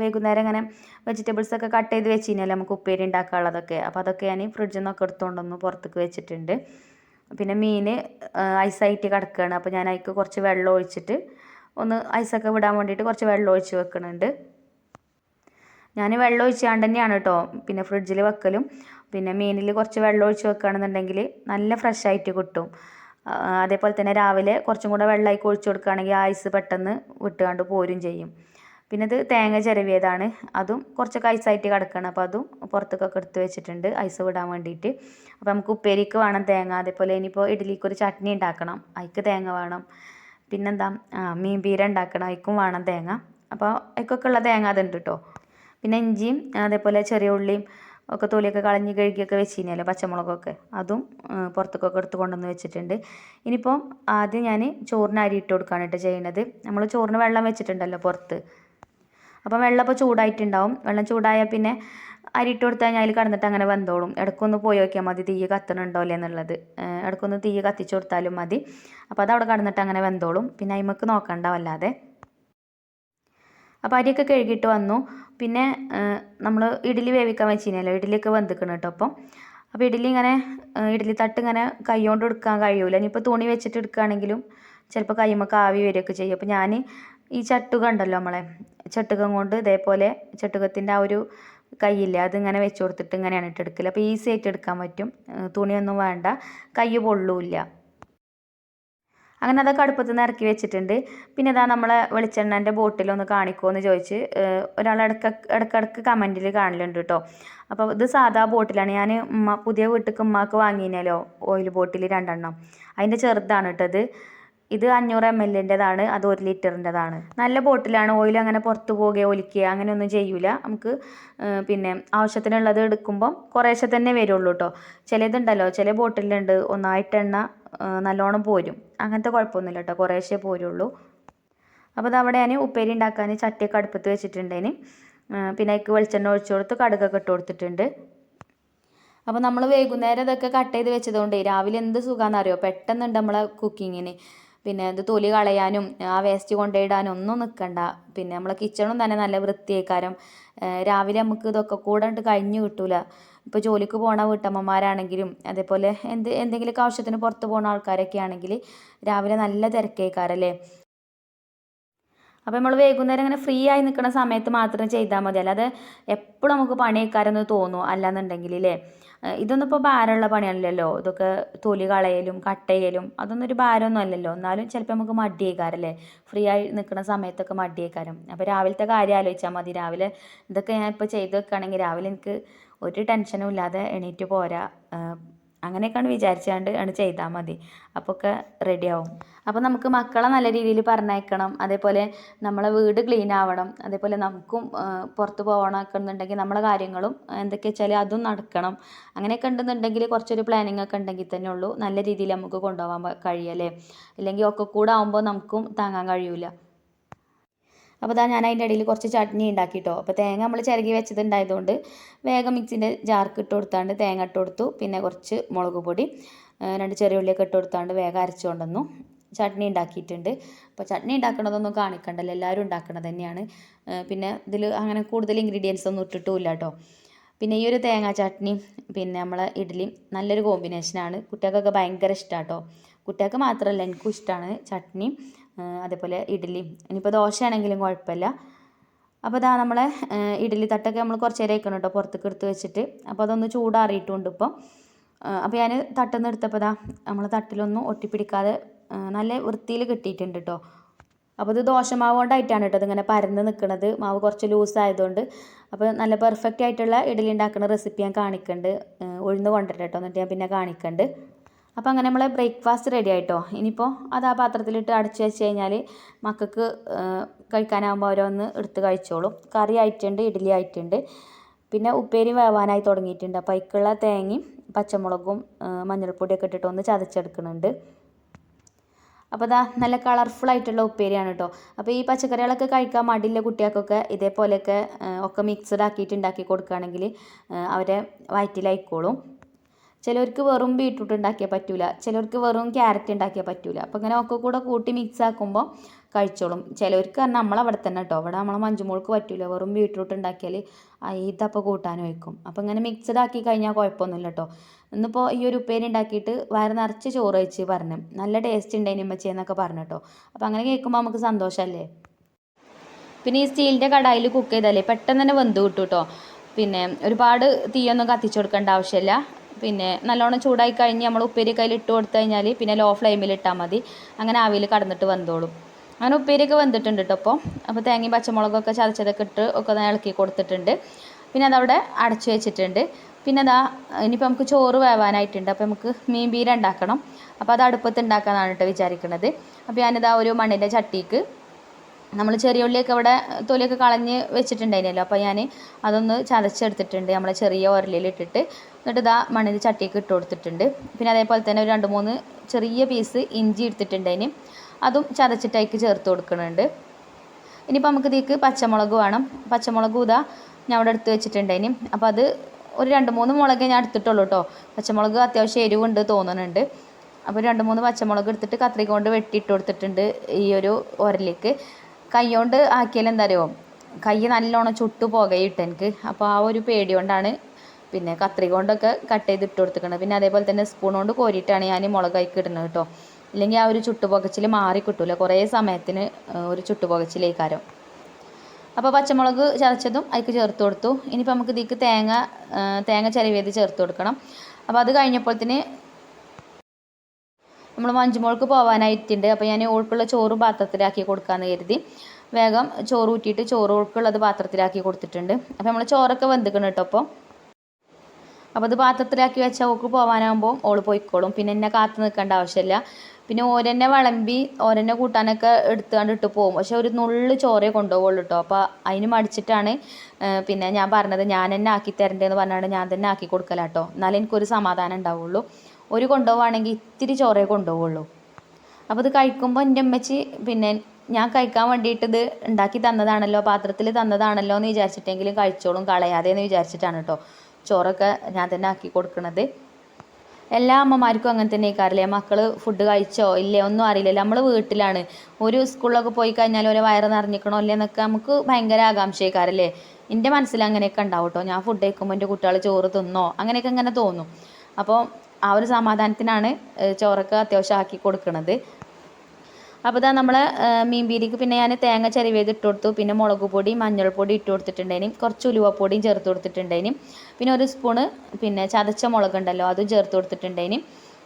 വൈകുന്നേരം ഇങ്ങനെ വെജിറ്റബിൾസ് ഒക്കെ കട്ട് ചെയ്ത് വെച്ച് കഴിഞ്ഞാൽ നമുക്ക് ഉപ്പേരി ഉണ്ടാക്കാനുള്ളതൊക്കെ അപ്പോൾ അതൊക്കെ ഞാൻ ഫ്രിഡ്ജിൽ നിന്നൊക്കെ എടുത്തുകൊണ്ടൊന്ന് പുറത്തേക്ക് വെച്ചിട്ടുണ്ട്. പിന്നെ മീൻ ഐസായിട്ട് കിടക്കുകയാണ് അപ്പോൾ ഞാൻ അതിക്ക് കുറച്ച് വെള്ളം ഒഴിച്ചിട്ട് ഒന്ന് ഐസൊക്കെ വിടാൻ വേണ്ടിയിട്ട് കുറച്ച് വെള്ളം ഒഴിച്ച് വെക്കുന്നുണ്ട് ഞാൻ വെള്ളം ഒഴിച്ചാണ്ട് തന്നെയാണ് കേട്ടോ പിന്നെ ഫ്രിഡ്ജിൽ വെക്കലും. പിന്നെ മീനിൽ കുറച്ച് വെള്ളം ഒഴിച്ച് വെക്കുകയാണെന്നുണ്ടെങ്കിൽ നല്ല ഫ്രഷ് ആയിട്ട് കിട്ടും. അതേപോലെ തന്നെ രാവിലെ കുറച്ചും കൂടെ വെള്ളമായി ഒഴിച്ച് കൊടുക്കുകയാണെങ്കിൽ ഐസ് പെട്ടെന്ന് വിട്ടുകൊണ്ട് പോരും ചെയ്യും. പിന്നെ ഇത് തേങ്ങ ചിരവിയതാണ്. അതും കുറച്ചൊക്കെ ഐസായിട്ട് കിടക്കണം. അപ്പോൾ അതും പുറത്തേക്കൊക്കെ എടുത്ത് വെച്ചിട്ടുണ്ട്. ഐസ് വിടാൻ വേണ്ടിയിട്ട്. അപ്പോൾ നമുക്ക് ഉപ്പേരിക്ക് വേണം തേങ്ങ. അതേപോലെ ഇനിയിപ്പോൾ ഇഡ്ഡലിക്ക് ഒരു ചട്നി ഉണ്ടാക്കണം. അതിക്ക് തേങ്ങ വേണം. പിന്നെന്താ? മീൻ പീര ഉണ്ടാക്കണം. അതിക്കും വേണം തേങ്ങ. അപ്പോൾ അതിക്കൊക്കെ ഉള്ള തേങ്ങ അതുണ്ട് കേട്ടോ. പിന്നെ ഇഞ്ചിയും അതേപോലെ ചെറിയ ഉള്ളിയും ഒക്കെ തൊലിയൊക്കെ കളഞ്ഞ് കഴുകിയൊക്കെ വെച്ചിരുന്നല്ലോ പച്ചമുളകൊക്കെ. അതും പുറത്തേക്കൊക്കെ എടുത്ത് കൊണ്ടുവന്ന് വെച്ചിട്ടുണ്ട്. ഇനിയിപ്പം ആദ്യം ഞാൻ ചോറിന് അരി ഇട്ട് കൊടുക്കുകയാണ് കേട്ടോ ചെയ്യുന്നത് നമ്മൾ ചോറിന് വെള്ളം വെച്ചിട്ടുണ്ടല്ലോ പുറത്ത്. അപ്പം വെള്ളം ഇപ്പോൾ ചൂടായിട്ടുണ്ടാവും. വെള്ളം ചൂടായാൽ പിന്നെ അരി ഇട്ട് കൊടുത്തു കഴിഞ്ഞാൽ അതിൽ കിടന്നിട്ട് അങ്ങനെ വെന്തോളും. ഇടയ്ക്കൊന്ന് പോയി നോക്കിയാൽ മതി തീ കത്തണുണ്ടോ എന്നുള്ളത്. ഇടയ്ക്കൊന്ന് തീ കത്തിച്ച് കൊടുത്താലും മതി. അപ്പോൾ അതവിടെ കടന്നിട്ട് അങ്ങനെ വെന്തോളും. പിന്നെ അതിമക്ക് നോക്കണ്ട വല്ലാതെ. അപ്പോൾ അരിയൊക്കെ കഴുകിയിട്ട് വന്നു. പിന്നെ നമ്മൾ ഇഡ്ഡലി വേവിക്കാൻ വെച്ചിനല്ലോ ഇഡ്ഡലിയൊക്കെ വെന്തിക്കണം കേട്ടോ അപ്പം. അപ്പോൾ ഇഡ്ഡലി ഇങ്ങനെ ഇഡ്ഡലി തട്ട് ഇങ്ങനെ കൈ കൊണ്ട് എടുക്കാൻ കഴിയൂല. ഇനിയിപ്പോൾ തുണി വെച്ചിട്ട് എടുക്കുകയാണെങ്കിലും ചിലപ്പോൾ കൈമൊക്കെ ആവി വരികയൊക്കെ ചെയ്യും. അപ്പോൾ ഞാൻ ഈ ചട്ടുക ഉണ്ടല്ലോ നമ്മളെ ചട്ടുകം കൊണ്ട് ഇതേപോലെ ചട്ടുകത്തിന്റെ ആ ഒരു കൈയില്ലേ അതിങ്ങനെ വെച്ച് കൊടുത്തിട്ട് ഇങ്ങനെയാണ് ഇട്ടെടുക്കൽ അപ്പോൾ ഈസി ആയിട്ട് എടുക്കാൻ പറ്റും. തുണിയൊന്നും വേണ്ട. കൈ പൊള്ളൂല്ല. അങ്ങനെ അതൊക്കെ അടുപ്പത്ത് നിന്ന് ഇറക്കി വെച്ചിട്ടുണ്ട്. പിന്നെ ഇതാ നമ്മളെ വെളിച്ചെണ്ണന്റെ ബോട്ടിലൊന്ന് കാണിക്കുമോ എന്ന് ചോദിച്ച് ഒരാൾ ഇടയ്ക്ക് ഇടയ്ക്കിടയ്ക്ക് കമന്റിൽ കാണലുണ്ട് കേട്ടോ അപ്പോൾ ഇത് സാധാ ബോട്ടിലാണ് ഞാൻ ഉമ്മ പുതിയ വീട്ടിലേക്ക് ഉമ്മാക്ക് വാങ്ങിയിരുന്നല്ലോ ഓയിൽ ബോട്ടിൽ രണ്ടെണ്ണം. അതിന്റെ ചെറുതാണ് കേട്ടത് ഇത് അഞ്ഞൂറ് എം എല്ലിന്റെതാണ് അത് ഒരു ലിറ്ററിന്റെതാണ്. നല്ല ബോട്ടിലാണ് ഓയിൽ അങ്ങനെ പുറത്ത് പോകുകയോ ഒലിക്കുക അങ്ങനെയൊന്നും ചെയ്യൂല. നമുക്ക് പിന്നെ ആവശ്യത്തിനുള്ളത് എടുക്കുമ്പം കുറേശ്ശെ തന്നെ വരുള്ളൂ കേട്ടോ ചിലതുണ്ടല്ലോ ചില ബോട്ടിലുണ്ട് ഒന്നായിട്ട് എണ്ണ നല്ലോണം പോരും. അങ്ങനത്തെ കുഴപ്പമൊന്നുമില്ല കേട്ടോ കുറേശ്ശേ പോരുള്ളൂ. അപ്പോൾ അത് അവിടെ ഞാൻ ഉപ്പേരി ഉണ്ടാക്കാൻ ചട്ടിയൊക്കെ അടുപ്പത്ത് വെച്ചിട്ടുണ്ടേന് പിന്നെ അതിക്ക് വെളിച്ചെണ്ണ ഒഴിച്ചു കൊടുത്ത് കടുകൊക്കെ ഇട്ട് കൊടുത്തിട്ടുണ്ട്. അപ്പോൾ നമ്മൾ വൈകുന്നേരം ഇതൊക്കെ കട്ട് ചെയ്ത് വെച്ചതുകൊണ്ട് രാവിലെ എന്ത് സുഖമാണെന്നറിയോ പെട്ടെന്നുണ്ട് നമ്മളെ കുക്കിങ്ങിന് പിന്നെ ഇത് തൊലി കളയാനും ആ വേസ്റ്റ് കൊണ്ടുപോയിടാനും ഒന്നും നിൽക്കണ്ട പിന്നെ നമ്മളെ കിച്ചണും തന്നെ നല്ല വൃത്തിയേക്കാരം. രാവിലെ നമുക്ക് ഇതൊക്കെ കൂടെ കഴിഞ്ഞു കിട്ടൂല. ഇപ്പോൾ ജോലിക്ക് പോണ വീട്ടമ്മമാരാണെങ്കിലും അതേപോലെ എന്ത് എന്തെങ്കിലുമൊക്കെ ആവശ്യത്തിന് പുറത്ത് പോകുന്ന ആൾക്കാരൊക്കെ ആണെങ്കിൽ രാവിലെ നല്ല തിരക്കേക്കാരല്ലേ? അപ്പോൾ നമ്മൾ വൈകുന്നേരം ഇങ്ങനെ ഫ്രീ ആയി നിൽക്കുന്ന സമയത്ത് മാത്രം ചെയ്താൽ മതി. അല്ലാതെ എപ്പോഴും നമുക്ക് പണിയേക്കാരെന്ന് തോന്നും അല്ലാന്നുണ്ടെങ്കിൽ അല്ലേ ഇതൊന്നും ഇപ്പോൾ ഭാരമുള്ള പണിയല്ലല്ലോ ഇതൊക്കെ തൊലി കളയലും കട്ട് ചെയ്യലും അതൊന്നും ഒരു ഭാരമൊന്നും അല്ലല്ലോ. എന്നാലും ചിലപ്പോൾ നമുക്ക് മടിയേക്കാരല്ലേ. ഫ്രീ ആയി നിൽക്കുന്ന സമയത്തൊക്കെ മടിയേക്കാരം. അപ്പോൾ രാവിലത്തെ കാര്യം ആലോചിച്ചാൽ മതി. രാവിലെ ഇതൊക്കെ ഞാൻ ഇപ്പോൾ ചെയ്ത് വെക്കുകയാണെങ്കിൽ രാവിലെ എനിക്ക് ഒരു ടെൻഷനും ഇല്ലാതെ എണീറ്റ് പോരാ. അങ്ങനെയൊക്കെയാണ് വിചാരിച്ചാണ്ട് ആണ് ചെയ്താൽ മതി. അപ്പോൾ ഒക്കെ റെഡിയാവും അപ്പോൾ നമുക്ക് മക്കളെ നല്ല രീതിയിൽ പറഞ്ഞയക്കണം. അതേപോലെ നമ്മളെ വീട് ക്ലീൻ ആവണം. അതേപോലെ നമുക്കും പുറത്ത് പോകണമൊക്കെ നമ്മളെ കാര്യങ്ങളും എന്തൊക്കെ വെച്ചാൽ അതും നടക്കണം. അങ്ങനെയൊക്കെ ഉണ്ടെന്നുണ്ടെങ്കിൽ കുറച്ചൊരു പ്ലാനിങ് ഒക്കെ ഉണ്ടെങ്കിൽ തന്നെ ഉള്ളൂ. നല്ല രീതിയിൽ നമുക്ക് കൊണ്ടുപോകാൻ കഴിയല്ലേ? ഇല്ലെങ്കിൽ ഒക്കെ കൂടെ ആകുമ്പോൾ നമുക്കും താങ്ങാൻ കഴിയൂല. അപ്പോൾ ഇതാ ഞാൻ അതിന്റെ ഇടയിൽ കുറച്ച് ചട്നി ഉണ്ടാക്കിയിട്ടോ അപ്പോൾ തേങ്ങ നമ്മൾ ചിരകി വെച്ചതുണ്ടായതുകൊണ്ട് വേഗം മിക്സിന്റെ ജാർക്ക് ഇട്ട് കൊടുത്താണ്ട് തേങ്ങ ഇട്ട് കൊടുത്തു. പിന്നെ കുറച്ച് മുളക് പൊടി രണ്ട് ചെറിയ ഉള്ളിയൊക്കെ ഇട്ട് കൊടുത്താണ്ട് വേഗം അരച്ചു കൊണ്ടുവന്നു. ചട്നി ഉണ്ടാക്കിയിട്ടുണ്ട്. അപ്പോൾ ചട്നി ഉണ്ടാക്കണതൊന്നും കാണിക്കണ്ടല്ലോ. എല്ലാവരും ഉണ്ടാക്കണത് തന്നെയാണ്. പിന്നെ ഇതിൽ അങ്ങനെ കൂടുതൽ ഇൻഗ്രീഡിയൻസ് ഒന്നും ഇട്ടിട്ടുമില്ല കേട്ടോ. പിന്നെ ഈ ഒരു തേങ്ങാ ചട്നി പിന്നെ നമ്മളെ ഇഡ്ഡലി നല്ലൊരു കോമ്പിനേഷനാണ് കുട്ടികൾക്കൊക്കെ ഭയങ്കര ഇഷ്ടമാണ് കേട്ടോ. കുട്ടികൾക്ക് മാത്രമല്ല എനിക്കും ഇഷ്ടമാണ് ചട്നി അതേപോലെ ഇഡ്ഡലി. ഇനിയിപ്പോൾ ദോശയാണെങ്കിലും കുഴപ്പമില്ല. അപ്പോൾ ഇതാ നമ്മളെ ഇഡ്ഡലി തട്ടൊക്കെ നമ്മൾ കുറച്ച് നേരം വയ്ക്കണം കേട്ടോ പുറത്തേക്ക് എടുത്ത് വെച്ചിട്ട്. അപ്പോൾ അതൊന്ന് ചൂടാറിയിട്ടുണ്ട് ഇപ്പോൾ അപ്പോൾ ഞാൻ തട്ടെന്ന് എടുത്തപ്പോൾ ഇതാ നമ്മൾ തട്ടിലൊന്നും ഒട്ടിപ്പിടിക്കാതെ നല്ല വൃത്തിയിൽ കിട്ടിയിട്ടുണ്ട് കേട്ടോ. അപ്പോൾ ഇത് ദോശമാവ് കൊണ്ടായിട്ടാണ് കേട്ടോ ഇതിങ്ങനെ പരന്ന് നിൽക്കുന്നത് മാവ് കുറച്ച് ലൂസ് ആയതുകൊണ്ട്. അപ്പോൾ നല്ല പെർഫെക്റ്റ് ആയിട്ടുള്ള ഇഡലി ഉണ്ടാക്കുന്ന റെസിപ്പി ഞാൻ കാണിക്കുന്നുണ്ട് ഉഴുന്ന് കൊണ്ടിട്ട് കേട്ടോ എന്നിട്ട് ഞാൻ പിന്നെ കാണിക്കുന്നുണ്ട് അപ്പോൾ അങ്ങനെ നമ്മളെ ബ്രേക്ക്ഫാസ്റ്റ് റെഡി ആയിട്ടോ. ഇനിയിപ്പോൾ അത് ആ പാത്രത്തിലിട്ട് അടച്ച് വെച്ച് കഴിഞ്ഞാൽ മക്കൾക്ക് കഴിക്കാനാകുമ്പോൾ അവരൊന്ന് എടുത്ത് കഴിച്ചോളും. കറി ആയിട്ടുണ്ട് ഇഡ്ഡലി ആയിട്ടുണ്ട്. പിന്നെ ഉപ്പേരി വേവാനായി തുടങ്ങിയിട്ടുണ്ട്. അപ്പോൾ അതിക്കുള്ള തേങ്ങയും പച്ചമുളകും മഞ്ഞൾപ്പൊടിയൊക്കെ ഇട്ടിട്ട് ഒന്ന് ചതച്ചെടുക്കുന്നുണ്ട്. അപ്പോൾ ഇതാ നല്ല കളർഫുൾ ആയിട്ടുള്ള ഉപ്പേരിയാണ് കേട്ടോ അപ്പോൾ ഈ പച്ചക്കറികളൊക്കെ കഴിക്കാൻ മടിയുള്ള കുട്ടികൾക്കൊക്കെ ഇതേപോലെയൊക്കെ ഒക്കെ മിക്സഡ് ആക്കിയിട്ട് ഉണ്ടാക്കി കൊടുക്കുകയാണെങ്കിൽ അവരെ വയറ്റിലായിക്കോളും. ചിലർക്ക് വെറും ബീട്രൂട്ട് ഉണ്ടാക്കിയാൽ പറ്റില്ല ചിലർക്ക് വെറും ക്യാരറ്റ് ഉണ്ടാക്കിയാൽ പറ്റില്ല അപ്പോൾ ഇങ്ങനെ ഒക്കെ കൂടെ കൂട്ടി മിക്സ് ആക്കുമ്പോൾ കഴിച്ചോളും. ചിലവർക്ക് പറഞ്ഞാൽ നമ്മളവിടെ തന്നെ കേട്ടോ അവിടെ നമ്മളെ മഞ്ചുമോൾക്ക് പറ്റില്ല വെറും ബീട്രൂട്ട് ഉണ്ടാക്കിയാൽ ഇതപ്പോൾ കൂട്ടാൻ വയ്ക്കും അപ്പോൾ ഇങ്ങനെ മിക്സഡ് ആക്കി കഴിഞ്ഞാൽ കുഴപ്പമൊന്നുമില്ല കേട്ടോ ഇന്നിപ്പോൾ ഈ ഒരു ഉപ്പേരി ഉണ്ടാക്കിയിട്ട് വയർ നിറച്ച് ചോറ് വെച്ച് പറഞ്ഞു നല്ല ടേസ്റ്റ് ഉണ്ട് അതിനുമ്പോൾ എന്നൊക്കെ പറഞ്ഞു കേട്ടോ അപ്പോൾ അങ്ങനെ കേൾക്കുമ്പോൾ നമുക്ക് സന്തോഷമല്ലേ? പിന്നെ ഈ സ്റ്റീലിന്റെ കടായിൽ കുക്ക് ചെയ്താലേ പെട്ടെന്ന് തന്നെ വെന്ത് കിട്ടും കേട്ടോ പിന്നെ ഒരുപാട് തീയൊന്നും കത്തിച്ചു കൊടുക്കേണ്ട ആവശ്യമില്ല. പിന്നെ നല്ലോണം ചൂടായി കഴിഞ്ഞ് നമ്മൾ ഉപ്പേരി കയ്യിൽ ഇട്ട് കൊടുത്തു കഴിഞ്ഞാൽ പിന്നെ ലോ ഫ്ലെയിമിൽ ഇട്ടാൽ മതി. അങ്ങനെ ആവിയിൽ കടന്നിട്ട് വന്നോളും അങ്ങനെ ഉപ്പേരിയൊക്കെ വന്നിട്ടുണ്ട് കേട്ടോ അപ്പോൾ അപ്പോൾ തേങ്ങയും പച്ചമുളകൊക്കെ ചതച്ചതൊക്കെ ഇട്ട് ഒക്കെ ഇളക്കി കൊടുത്തിട്ടുണ്ട്. പിന്നെ അതവിടെ അടച്ചു വെച്ചിട്ടുണ്ട്. പിന്നെ അതാ ഇനിയിപ്പോൾ നമുക്ക് ചോറ് വേവാനായിട്ടുണ്ട്. അപ്പോൾ നമുക്ക് മീൻ പീര ഉണ്ടാക്കണം. അപ്പോൾ അത് അടുപ്പത്ത് ഉണ്ടാക്കാനാണ് കേട്ടോ വിചാരിക്കുന്നത് അപ്പോൾ ഞാനിതാ ഒരു മണ്ണിന്റെ ചട്ടിക്ക് നമ്മൾ ചെറിയ ഉള്ളിയൊക്കെ ഇവിടെ തൊലിയൊക്കെ കളഞ്ഞ് വെച്ചിട്ടുണ്ടായിരുന്നല്ലോ. അപ്പോൾ ഞാൻ അതൊന്ന് ചതച്ചെടുത്തിട്ടുണ്ട്. നമ്മളെ ചെറിയ ഉരലിലിട്ടിട്ട് എന്നിട്ട് ഇതാ മണ്ണിൽ ചട്ടിയൊക്കെ ഇട്ട് കൊടുത്തിട്ടുണ്ട്. പിന്നെ അതേപോലെ തന്നെ ഒരു രണ്ട് മൂന്ന് ചെറിയ പീസ് ഇഞ്ചി എടുത്തിട്ടുണ്ടതിന് അതും ചതച്ചിട്ടേക്ക് ചേർത്ത് കൊടുക്കുന്നുണ്ട്. ഇനിയിപ്പോൾ നമുക്ക് ഇതിലേക്ക് പച്ചമുളക് വേണം. പച്ചമുളക് ഇതാ ഞാൻ അവിടെ എടുത്ത് വെച്ചിട്ടുണ്ടതിന് അപ്പോൾ അത് ഒരു രണ്ട് മൂന്ന് മുളകേ ഞാൻ എടുത്തിട്ടുള്ളൂ കേട്ടോ പച്ചമുളക് അത്യാവശ്യം എരിവുണ്ട് തോന്നുന്നുണ്ട്. അപ്പോൾ രണ്ട് മൂന്ന് പച്ചമുളക് എടുത്തിട്ട് കത്രിക കൊണ്ട് വെട്ടിയിട്ട് കൊടുത്തിട്ടുണ്ട് ഈ ഒരു ഉരലേക്ക് കൈ കൊണ്ട് ആക്കിയാൽ എന്താ അറിയോ കൈ നല്ലോണം ചുട്ടു പുകയിട്ട് എനിക്ക്. അപ്പോൾ ആ ഒരു പേടി കൊണ്ടാണ് പിന്നെ കത്രിക കൊണ്ടൊക്കെ കട്ട് ചെയ്ത് ഇട്ട് കൊടുത്തിക്കണം പിന്നെ അതേപോലെ തന്നെ സ്പൂൺ കൊണ്ട് കോരിയിട്ടാണ് ഞാൻ മുളക് അതിലേക്ക് ഇടുന്നത് കേട്ടോ. ഇല്ലെങ്കിൽ ആ ഒരു ചുട്ടുപുകച്ചിൽ മാറി കിട്ടൂല. കുറേ സമയത്തിന് ഒരു ചുട്ടുപുകച്ചിലേക്കാരം അപ്പോൾ പച്ചമുളക് ചതച്ചതും അതിക്ക് ചേർത്ത് കൊടുത്തു. ഇനിയിപ്പോൾ നമുക്ക് ഇതിക്ക് തേങ്ങ തേങ്ങ ചിരവിയത് ചേർത്ത് കൊടുക്കണം. അപ്പോൾ അത് കഴിഞ്ഞപ്പോഴത്തിന് നമ്മൾ മഞ്ചുമോൾക്ക് പോകാനായിട്ടുണ്ട് അപ്പോൾ ഞാൻ ഓൾക്കുള്ള ചോറ് പാത്രത്തിലാക്കി കൊടുക്കാമെന്ന് കരുതി. വേഗം ചോറ് ഊറ്റിയിട്ട് ചോറ് ഓൾക്കുള്ളത് പാത്രത്തിലാക്കി കൊടുത്തിട്ടുണ്ട്. അപ്പോൾ നമ്മൾ ചോറൊക്കെ വെന്തിക്കണം കേട്ടോ അപ്പോൾ അപ്പോൾ അത് പാത്രത്തിലാക്കി വെച്ചാൽ ഓക്ക് പോകാനാകുമ്പോൾ ഓൾ പോയിക്കോളും. പിന്നെ എന്നെ കാത്തു നിൽക്കേണ്ട ആവശ്യമില്ല പിന്നെ ഓരെന്നെ വിളമ്പി ഓരെന്നെ കൂട്ടാനൊക്കെ എടുത്തുകൊണ്ട് ഇട്ട് പോകും പക്ഷെ ഒരു നുള്ളു ചോറേ കൊണ്ടുപോകുള്ളൂ കേട്ടോ അപ്പോൾ അതിന് മടിച്ചിട്ടാണ് പിന്നെ ഞാൻ പറഞ്ഞത് ഞാൻ തന്നെ ആക്കി തരണ്ടേന്ന് പറഞ്ഞാണ് ഞാൻ തന്നെ ആക്കി കൊടുക്കലാട്ടോ എന്നാലേ എനിക്കൊരു സമാധാനം ഉണ്ടാവുള്ളൂ. ഒരു കൊണ്ടുപോവുകയാണെങ്കിൽ ഇത്തിരി ചോറേ കൊണ്ടുപോവുള്ളൂ. അപ്പോൾ ഇത് കഴിക്കുമ്പോൾ എന്റെ അമ്മച്ചി പിന്നെ ഞാൻ കഴിക്കാൻ വേണ്ടിയിട്ട് ഇത് ഉണ്ടാക്കി തന്നതാണല്ലോ പാത്രത്തിൽ തന്നതാണല്ലോ എന്ന് വിചാരിച്ചിട്ടെങ്കിലും കഴിച്ചോളും കളയാതെ എന്ന് വിചാരിച്ചിട്ടാണ് കേട്ടോ ചോറൊക്കെ ഞാൻ തന്നെ ആക്കി കൊടുക്കുന്നത് എല്ലാ അമ്മമാർക്കും അങ്ങനെ തന്നെ ആയിക്കാറില്ലേ മക്കൾ ഫുഡ് കഴിച്ചോ ഇല്ലേ? ഒന്നും അറിയില്ല നമ്മൾ വീട്ടിലാണ്. ഒരു സ്കൂളിലൊക്കെ പോയി കഴിഞ്ഞാൽ ഒരു വയറ് നിറഞ്ഞിക്കണോ അല്ലേ എന്നൊക്കെ നമുക്ക് ഭയങ്കര ആകാംക്ഷയായിക്കാരല്ലേ? എന്റെ മനസ്സിൽ അങ്ങനെയൊക്കെ ഉണ്ടാവും കേട്ടോ ഞാൻ ഫുഡ് കഴിക്കുമ്പോൾ എന്റെ കുട്ടികൾ ചോറ് തിന്നോ? അങ്ങനെയൊക്കെ ഇങ്ങനെ തോന്നും. അപ്പോൾ ആ ഒരു സമാധാനത്തിനാണ് ചോറൊക്കെ അത്യാവശ്യം ആക്കി കൊടുക്കുന്നത് അപ്പോൾ ഇതാ നമ്മളെ മീൻ പീരിക്ക് പിന്നെ ഞാൻ തേങ്ങ ചെറിയത് ഇട്ട് കൊടുത്തു. പിന്നെ മുളക് പൊടി മഞ്ഞൾപ്പൊടി ഇട്ട് കൊടുത്തിട്ടുണ്ടേനും കുറച്ച് ഉലുവപ്പൊടിയും ചേർത്ത് കൊടുത്തിട്ടുണ്ടേനും പിന്നെ ഒരു സ്പൂണ് പിന്നെ ചതച്ച മുളക് ഉണ്ടല്ലോ അതും ചേർത്ത് കൊടുത്തിട്ടുണ്ടേനും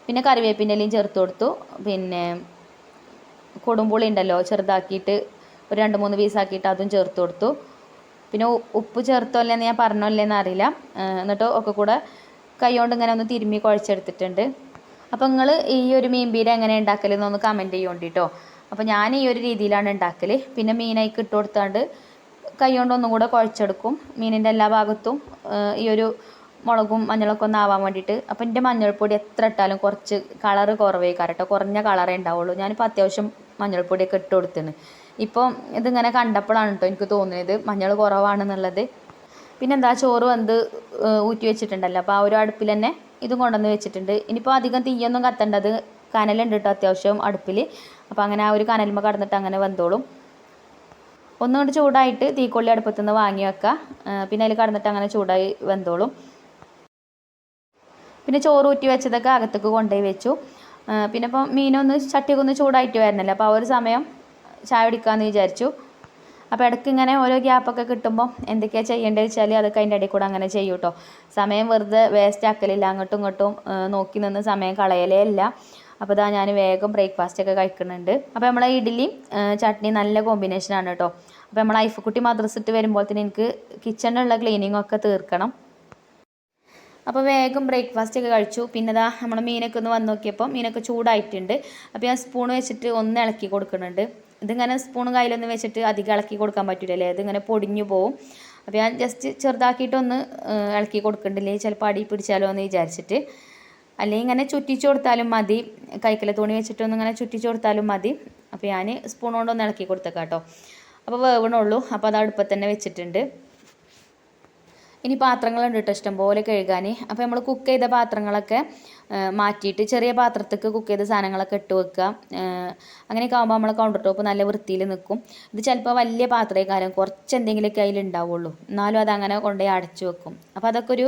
പിന്നെ കറിവേപ്പിന്റെ ഇലയും ചേർത്ത് കൊടുത്തു. പിന്നെ കൊടുമ്പുളി ഉണ്ടല്ലോ ചെറുതാക്കിയിട്ട് ഒരു രണ്ട് മൂന്ന് പീസാക്കിയിട്ട് അതും ചേർത്ത് കൊടുത്തു. പിന്നെ ഉപ്പ് ചേർത്തോ അല്ലേന്ന് ഞാൻ പറഞ്ഞോ അല്ലേന്ന് അറിയില്ല. എന്നിട്ട് ഒക്കെ കൂടെ കൈ കൊണ്ട് ഇങ്ങനെ ഒന്ന് തിരുമ്മി കുഴച്ചെടുത്തിട്ടുണ്ട്. അപ്പോൾ നിങ്ങൾ ഈ ഒരു മീൻ പീര എങ്ങനെ ഉണ്ടാക്കലെന്നൊന്ന് കമന്റ് ചെയ്യുകൊണ്ട് കേട്ടോ അപ്പോൾ ഞാൻ ഈ ഒരു രീതിയിലാണ് ഉണ്ടാക്കൽ പിന്നെ മീനായിക്ക് ഇട്ട് കൊടുത്താണ്ട് കൈ കൊണ്ട് ഒന്നും കൂടെ കുഴച്ചെടുക്കും. മീനിന്റെ എല്ലാ ഭാഗത്തും ഈ ഒരു മുളകും മഞ്ഞളൊക്കെ ഒന്ന് ആവാൻ വേണ്ടിയിട്ട്. അപ്പോൾ എന്റെ മഞ്ഞൾപ്പൊടി എത്ര ഇട്ടാലും കുറച്ച് കളർ കുറവേ കേട്ടോ കുറഞ്ഞ കളറേ ഉണ്ടാവുള്ളൂ ഞാനിപ്പോൾ അത്യാവശ്യം മഞ്ഞൾപ്പൊടിയൊക്കെ ഇട്ട് കൊടുത്തിന് ഇപ്പം ഇതിങ്ങനെ കണ്ടപ്പോഴാണ് കേട്ടോ എനിക്ക് തോന്നിയത് മഞ്ഞൾ കുറവാണെന്നുള്ളത്. പിന്നെന്താ ചോറ് വന്ന് ഊറ്റി വെച്ചിട്ടുണ്ടല്ലോ. അപ്പോൾ ആ ഒരു അടുപ്പിൽ തന്നെ ഇതും കൊണ്ടുവന്ന് വെച്ചിട്ടുണ്ട്. ഇനിയിപ്പോൾ അധികം തീയൊന്നും കത്തേണ്ടത് കനലുണ്ട് കേട്ടോ അത്യാവശ്യം അടുപ്പിൽ അപ്പോൾ അങ്ങനെ ആ ഒരു കനലുമ്പോൾ കടന്നിട്ട് അങ്ങനെ വെന്തോളും ഒന്നുകൊണ്ട് ചൂടായിട്ട് തീക്കൊള്ളി അടുപ്പത്തു നിന്ന് വാങ്ങി വെക്കുക പിന്നെ അതിൽ കടന്നിട്ട് അങ്ങനെ ചൂടായി വെന്തോളും പിന്നെ ചോറ് ഊറ്റി വെച്ചതൊക്കെ അകത്തേക്ക് കൊണ്ടുപോയി വെച്ചു. പിന്നെ ഇപ്പം മീനൊന്ന് ചട്ടിയൊക്കെ ഒന്ന് ചൂടായിട്ട് വരണല്ലോ. അപ്പോൾ ആ ഒരു സമയം ചായ കുടിക്കാമെന്ന് വിചാരിച്ചു. അപ്പോൾ ഇടയ്ക്ക് ഇങ്ങനെ ഓരോ ഗ്യാപ്പൊക്കെ കിട്ടുമ്പോൾ എന്തൊക്കെയാണ് ചെയ്യേണ്ടത് വെച്ചാൽ അതൊക്കെ അതിന്റെ ഇടയിൽ കൂടെ അങ്ങനെ ചെയ്യും കേട്ടോ സമയം വെറുതെ വേസ്റ്റ് ആക്കലില്ല അങ്ങോട്ടും ഇങ്ങോട്ടും നോക്കി നിന്ന് സമയം കളയലേ ഇല്ല. അപ്പോൾ ഇതാ ഞാൻ വേഗം ബ്രേക്ക്ഫാസ്റ്റ് ഒക്കെ കഴിക്കുന്നുണ്ട്. അപ്പോൾ നമ്മളെ ഇഡ്ഡലി ചട്നി നല്ല കോമ്പിനേഷനാണ് കേട്ടോ അപ്പോൾ നമ്മൾ ഐഫക്കുട്ടി മദ്രസ് ഇട്ട് തന്നെ എനിക്ക് കിച്ചണിലുള്ള ക്ലീനിങ് ഒക്കെ തീർക്കണം. അപ്പോൾ വേഗം ബ്രേക്ക്ഫാസ്റ്റ് ഒക്കെ കഴിച്ചു. പിന്നെ ഇതാ നമ്മുടെ മീനൊക്കെ ഒന്ന് വന്ന് നോക്കിയപ്പോൾ മീനൊക്കെ ചൂടായിട്ടുണ്ട്. അപ്പോൾ ഞാൻ സ്പൂൺ വെച്ചിട്ട് ഒന്ന് ഇളക്കി കൊടുക്കുന്നുണ്ട്. ഇതിങ്ങനെ സ്പൂൺ കയ്യിലൊന്നും വെച്ചിട്ട് അധികം ഇളക്കി കൊടുക്കാൻ പറ്റില്ല അല്ലേ ഇതിങ്ങനെ പൊടിഞ്ഞു പോവും. അപ്പോൾ ഞാൻ ജസ്റ്റ് ചെറുതാക്കിയിട്ടൊന്ന് ഇളക്കി കൊടുക്കണ്ടില്ലേ? ചിലപ്പോൾ അടി പിടിച്ചാലോ എന്ന് വിചാരിച്ചിട്ട്. അല്ലെങ്കിൽ ഇങ്ങനെ ചുറ്റിച്ചു കൊടുത്താലും മതി. കൈക്കല തുണി വെച്ചിട്ടൊന്ന് ഇങ്ങനെ ചുറ്റിച്ചു കൊടുത്താലും മതി. അപ്പോൾ ഞാൻ സ്പൂൺ കൊണ്ടൊന്ന് ഇളക്കി കൊടുത്തേക്കാം കേട്ടോ അപ്പോൾ വേവണുള്ളൂ. അപ്പോൾ അത് അടുപ്പത്ത് തന്നെ വെച്ചിട്ടുണ്ട്. ഇനി പാത്രങ്ങളുണ്ട് കേട്ടോ ഇഷ്ടംപോലെ കഴുകാൻ അപ്പോൾ നമ്മൾ കുക്ക് ചെയ്ത പാത്രങ്ങളൊക്കെ മാറ്റിയിട്ട് ചെറിയ പാത്രത്തേക്ക് കുക്ക് ചെയ്ത സാധനങ്ങളൊക്കെ ഇട്ട് വെക്കുക അങ്ങനെയൊക്കെ ആകുമ്പോൾ നമ്മൾ കൗണ്ടർ ടോപ്പ് നല്ല വൃത്തിയിൽ നിൽക്കും ഇത് ചിലപ്പോൾ വലിയ പാത്രക്കാരം കുറച്ച് എന്തെങ്കിലുമൊക്കെ അതിൽ ഉണ്ടാവുള്ളൂ എന്നാലും അതങ്ങനെ കൊണ്ടുപോയി അടച്ചു വെക്കും. അപ്പോൾ അതൊക്കെ ഒരു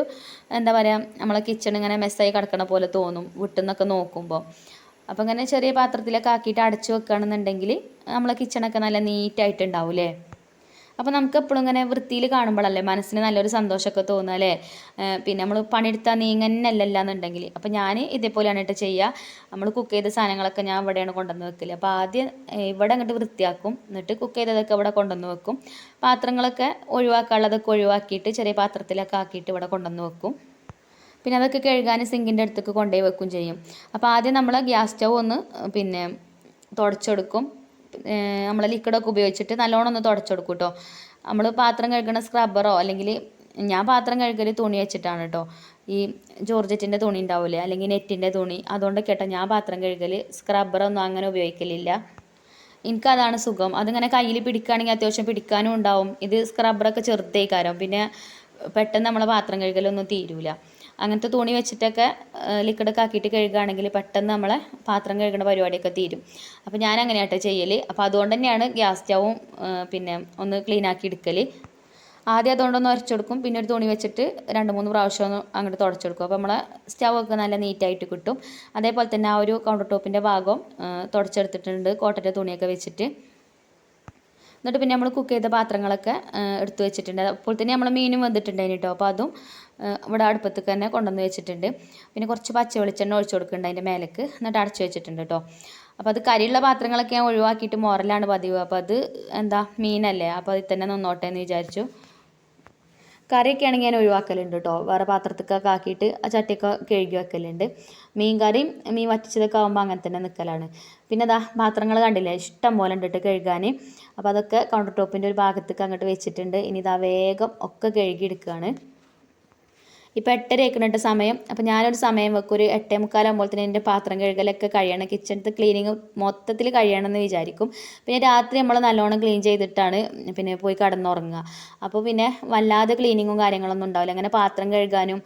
എന്താ പറയുക നമ്മളെ കിച്ചൺ ഇങ്ങനെ മെസ്സായി കിടക്കണ പോലെ തോന്നും വിട്ടുന്നൊക്കെ നോക്കുമ്പോൾ അപ്പോൾ ഇങ്ങനെ ചെറിയ പാത്രത്തിലൊക്കെ ആക്കിയിട്ട് അടച്ചു വെക്കുകയാണെന്നുണ്ടെങ്കിൽ നമ്മളെ കിച്ചണൊക്കെ നല്ല നീറ്റായിട്ടുണ്ടാവും അല്ലേ അപ്പോൾ നമുക്ക് എപ്പോഴും ഇങ്ങനെ വൃത്തിയിൽ കാണുമ്പോഴല്ലേ മനസ്സിന് നല്ലൊരു സന്തോഷമൊക്കെ തോന്നുക അല്ലേ? പിന്നെ നമ്മൾ പണിയെടുത്താൽ നീങ്ങന്നല്ല എന്നുണ്ടെങ്കിൽ. അപ്പോൾ ഞാൻ ഇതേപോലെയാണ് കേട്ടോ ചെയ്യുക നമ്മൾ കുക്ക് ചെയ്ത സാധനങ്ങളൊക്കെ ഞാൻ ഇവിടെയാണ് കൊണ്ടുവന്ന് വെക്കില്ല അപ്പോൾ ആദ്യം ഇവിടെ അങ്ങോട്ട് വൃത്തിയാക്കും. എന്നിട്ട് കുക്ക് ചെയ്തതൊക്കെ ഇവിടെ കൊണ്ടുവന്ന് വെക്കും. പാത്രങ്ങളൊക്കെ ഒഴിവാക്കാനുള്ളതൊക്കെ ഒഴിവാക്കിയിട്ട് ചെറിയ പാത്രത്തിലൊക്കെ ആക്കിയിട്ട് ഇവിടെ കൊണ്ടുവന്ന് വെക്കും. പിന്നെ അതൊക്കെ കഴുകാൻ സിങ്കിന്റെ അടുത്തേക്ക് കൊണ്ടുപോയി വെക്കും ചെയ്യും. അപ്പോൾ ആദ്യം നമ്മൾ ഗ്യാസ് സ്റ്റൗ ഒന്ന് പിന്നെ തുടച്ചെടുക്കും. നമ്മൾ ലിക്വിഡൊക്കെ ഉപയോഗിച്ചിട്ട് നല്ലോണം ഒന്ന് തുടച്ചെടുക്കും കേട്ടോ നമ്മൾ പാത്രം കഴുകുന്ന സ്ക്രബ്ബറോ അല്ലെങ്കിൽ ഞാൻ പാത്രം കഴുകൽ തുണി വെച്ചിട്ടാണ് കേട്ടോ ഈ ജോർജറ്റിന്റെ തുണി ഉണ്ടാവില്ലേ അല്ലെങ്കിൽ നെറ്റിന്റെ തുണി. അതുകൊണ്ടൊക്കെ കേട്ടോ ഞാൻ പാത്രം കഴുകൽ സ്ക്രബ്ബറൊന്നും അങ്ങനെ ഉപയോഗിക്കലില്ല. എനിക്കതാണ് സുഖം. അതിങ്ങനെ കയ്യിൽ പിടിക്കുകയാണെങ്കിൽ അത്യാവശ്യം പിടിക്കാനും ഉണ്ടാവും. ഇത് സ്ക്രബ്ബറൊക്കെ ചെറുതേക്കാരം. പിന്നെ പെട്ടെന്ന് നമ്മളെ പാത്രം കഴുകലൊന്നും തീരൂല. അങ്ങനത്തെ തുണി വെച്ചിട്ടൊക്കെ ലിക്വിഡൊക്കെ ആക്കിയിട്ട് കഴുകുകയാണെങ്കിൽ പെട്ടെന്ന് നമ്മളെ പാത്രം കഴുകുന്ന പരിപാടിയൊക്കെ തീരും. അപ്പോൾ ഞാൻ അങ്ങനെയാട്ടോ ചെയ്യൽ അപ്പോൾ അതുകൊണ്ട് തന്നെയാണ് ഗ്യാസ് സ്റ്റവും പിന്നെ ഒന്ന് ക്ലീൻ ആക്കി എടുക്കൽ ആദ്യം അതുകൊണ്ടൊന്ന് ഉരച്ചെടുക്കും പിന്നെ ഒരു തുണി വെച്ചിട്ട് രണ്ട് മൂന്ന് പ്രാവശ്യം ഒന്ന് അങ്ങോട്ട് തുടച്ചെടുക്കും അപ്പോൾ നമ്മളെ സ്റ്റൗവൊക്കെ നല്ല നീറ്റായിട്ട് കിട്ടും. അതേപോലെ തന്നെ ആ ഒരു കൗണ്ടർ ടോപ്പിന്റെ ഭാഗം തുടച്ചെടുത്തിട്ടുണ്ട്. കോട്ടന്റെ തുണിയൊക്കെ വെച്ചിട്ട്. എന്നിട്ട് പിന്നെ നമ്മൾ കുക്ക് ചെയ്ത പാത്രങ്ങളൊക്കെ എടുത്തു വെച്ചിട്ടുണ്ട്. അപ്പോൾ തന്നെ നമ്മൾ മീനും വന്നിട്ടുണ്ടായിരുന്നു കേട്ടോ അപ്പോൾ അതും ഇവിടെ അടുപ്പത്തേക്ക് തന്നെ കൊണ്ടുവന്ന് വെച്ചിട്ടുണ്ട്. പിന്നെ കുറച്ച് പച്ച വെളിച്ചെണ്ണ ഒഴിച്ചു കൊടുക്കുന്നുണ്ട് അതിന്റെ മേലേക്ക്. എന്നിട്ട് അടച്ചു വെച്ചിട്ടുണ്ട് കേട്ടോ അപ്പോൾ അത് കരിയുള്ള പാത്രങ്ങളൊക്കെ ഞാൻ ഒഴിവാക്കിയിട്ട് മോറലാണ് പതിവ്. അപ്പോൾ അത് എന്താ മീനല്ലേ. അപ്പോൾ അതിൽ തന്നെ നിന്നോട്ടെ എന്ന് വിചാരിച്ചു. കറിയൊക്കെ ആണെങ്കിൽ ഞാൻ ഒഴിവാക്കലുണ്ട് കേട്ടോ വേറെ പാത്രത്തിലൊക്കെ ആക്കിയിട്ട് ആ ചട്ടിയൊക്കെ കഴുകി വെക്കലുണ്ട്. മീൻ കറിയും മീൻ വറ്റിച്ചതൊക്കെ ആകുമ്പോൾ അങ്ങനെ തന്നെ നിൽക്കലാണ് പിന്നെ അതാ പാത്രങ്ങൾ കണ്ടില്ലേ ഇഷ്ടം പോലെ ഉണ്ട് കേട്ടോ കഴുകാൻ. അപ്പോൾ അതൊക്കെ കൗണ്ടർ ടോപ്പിന്റെ ഒരു ഭാഗത്തേക്ക് അങ്ങോട്ട് വെച്ചിട്ടുണ്ട്. ഇനി ഇതാ വേഗം ഒക്കെ കഴുകി എടുക്കുകയാണ് ഇപ്പോൾ എട്ടര ആക്കുന്നുണ്ട് സമയം. അപ്പോൾ ഞാനൊരു സമയം വെക്കും. ഒരു എട്ടേ മുക്കാലാകുമ്പോൾ തന്നെ എന്റെ പാത്രം കഴുകലൊക്കെ കഴിയണം. കിച്ചണത്തെ ക്ലീനിങ് മൊത്തത്തിൽ കഴിയണം എന്ന് വിചാരിക്കും. പിന്നെ രാത്രി നമ്മൾ നല്ലോണം ക്ലീൻ ചെയ്തിട്ടാണ് പിന്നെ പോയി കടന്നുറങ്ങുക. അപ്പോൾ പിന്നെ വല്ലാതെ ക്ലീനിങ്ങും കാര്യങ്ങളൊന്നും ഉണ്ടാവില്ല. അങ്ങനെ പാത്രം കഴുകാനും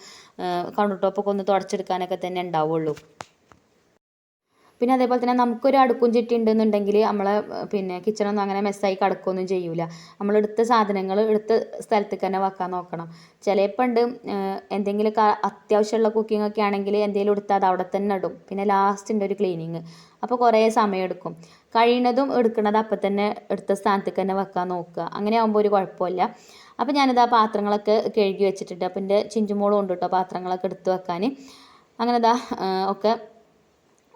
കൗണ്ടർ ടോപ്പൊക്കെ ഒന്ന് തുടച്ചെടുക്കാനൊക്കെ തന്നെ ഉണ്ടാവുള്ളൂ. പിന്നെ അതേപോലെ തന്നെ നമുക്കൊരു അടുക്കും ചിട്ടി ഉണ്ടെന്നുണ്ടെങ്കിൽ നമ്മളെ പിന്നെ കിച്ചണൊന്നും അങ്ങനെ മെസ്സായി കിടക്കുകയൊന്നും ചെയ്യൂല. നമ്മൾ എടുത്ത സാധനങ്ങൾ എടുത്ത സ്ഥലത്തേക്ക് തന്നെ വെക്കാൻ നോക്കണം. ചിലപ്പോൾ ഉണ്ട് എന്തെങ്കിലുമൊക്കെ അത്യാവശ്യമുള്ള കുക്കിംഗ് ഒക്കെ ആണെങ്കിൽ എന്തെങ്കിലും എടുത്താൽ അത് അവിടെ തന്നെ ഇടും. പിന്നെ ലാസ്റ്റിന്റെ ഒരു ക്ലീനിങ് അപ്പോൾ കുറേ സമയമെടുക്കും കഴിയുന്നതും എടുക്കുന്നത് അപ്പം തന്നെ എടുത്ത സ്ഥാനത്തേക്ക് തന്നെ വെക്കാൻ നോക്കുക. അങ്ങനെ ആകുമ്പോൾ ഒരു കുഴപ്പമില്ല. അപ്പോൾ ഞാനിത് ആ പാത്രങ്ങളൊക്കെ കഴുകി വെച്ചിട്ടുണ്ട്. അപ്പം എന്റെ ചിഞ്ചുമോളും ഉണ്ട് കേട്ടോ പാത്രങ്ങളൊക്കെ എടുത്ത് വെക്കാൻ. അങ്ങനെ ഇതാ ഒക്കെ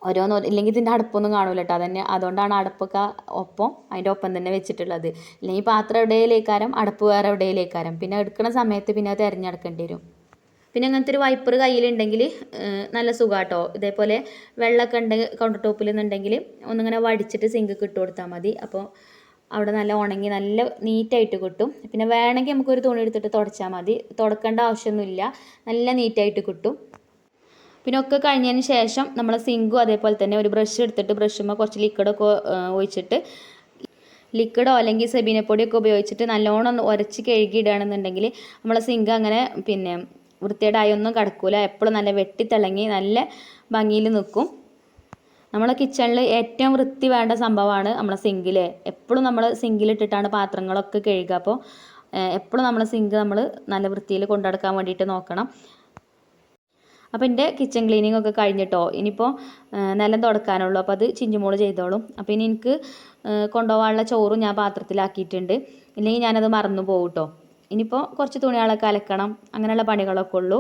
ഓരോന്ന് ഇല്ലെങ്കിൽ ഇതിന്റെ അടുപ്പൊന്നും കാണൂല കേട്ടോ അതന്നെ അതുകൊണ്ടാണ് അടുപ്പൊക്കെ ഒപ്പം അതിന്റെ ഒപ്പം തന്നെ വെച്ചിട്ടുള്ളത്. ഇല്ലെങ്കിൽ പാത്രം എവിടെയിലേക്കാരം അടുപ്പ് വേറെ എവിടെയിലേക്കാരം. പിന്നെ എടുക്കുന്ന സമയത്ത് പിന്നെ അത് തിരഞ്ഞെടുക്കേണ്ടി വരും. പിന്നെ അങ്ങനത്തെ ഒരു വൈപ്പർ കയ്യിലുണ്ടെങ്കിൽ നല്ല സുഖാട്ടോ ഇതേപോലെ വെള്ളമൊക്കെ ഉണ്ട് കൗണ്ടർ ടോപ്പിൽ നിന്നുണ്ടെങ്കിൽ ഒന്നിങ്ങനെ വടിച്ചിട്ട് സിങ്ക് ഇട്ട് കൊടുത്താൽ മതി. അപ്പോൾ അവിടെ നല്ല ഉണങ്ങി നല്ല നീറ്റായിട്ട് കിട്ടും. പിന്നെ വേണമെങ്കിൽ നമുക്കൊരു തുണി എടുത്തിട്ട് തുടച്ചാൽ മതി. തുടക്കേണ്ട ആവശ്യമൊന്നുമില്ല. നല്ല നീറ്റായിട്ട് കിട്ടും. പിന്നെ ഒക്കെ കഴിഞ്ഞതിന് ശേഷം നമ്മൾ സിങ്കും അതേപോലെ തന്നെ ഒരു ബ്രഷ് എടുത്തിട്ട് ബ്രഷുമ്പോൾ കുറച്ച് ലിക്വിഡൊക്കെ ഒഴിച്ചിട്ട് ലിക്വിഡോ അല്ലെങ്കിൽ സെബീന പൊടിയൊക്കെ ഉപയോഗിച്ചിട്ട് നല്ലോണം ഉരച്ച് കഴുകിയിടുകയാണെന്നുണ്ടെങ്കിൽ നമ്മളെ സിങ്ക് അങ്ങനെ പിന്നെ വൃത്തിയേടായൊന്നും കിടക്കില്ല എപ്പോഴും നല്ല വെട്ടിത്തിളങ്ങി നല്ല ഭംഗിയിൽ നിൽക്കും. നമ്മളെ കിച്ചണിൽ ഏറ്റവും വൃത്തി വേണ്ട സംഭവമാണ് നമ്മളെ സിങ്കിൽ എപ്പോഴും നമ്മൾ സിങ്കിലിട്ടിട്ടാണ് പാത്രങ്ങളൊക്കെ കഴുകുക. അപ്പോൾ എപ്പോഴും നമ്മളെ സിങ്ക് നമ്മൾ നല്ല വൃത്തിയിൽ കൊണ്ടുനടക്കാൻ വേണ്ടിയിട്ട് നോക്കണം. അപ്പോൾ എന്റെ കിച്ചൺ ക്ലീനിങ് ഒക്കെ കഴിഞ്ഞിട്ടോ? ഇനിയിപ്പോൾ നിലം തുടക്കാനുള്ളൂ. അപ്പോൾ അത് ചിഞ്ചുമോൾ ചെയ്തോളും. അപ്പോൾ ഇനി എനിക്ക് കൊണ്ടുപോകാനുള്ള ചോറും ഞാൻ പാത്രത്തിലാക്കിയിട്ടുണ്ട്. ഇല്ലെങ്കിൽ ഞാനത് മറന്നു പോകും കേട്ടോ ഇനിയിപ്പോൾ കുറച്ച് തുണികളൊക്കെ അലക്കണം. അങ്ങനെയുള്ള പണികളൊക്കെ ഉള്ളൂ.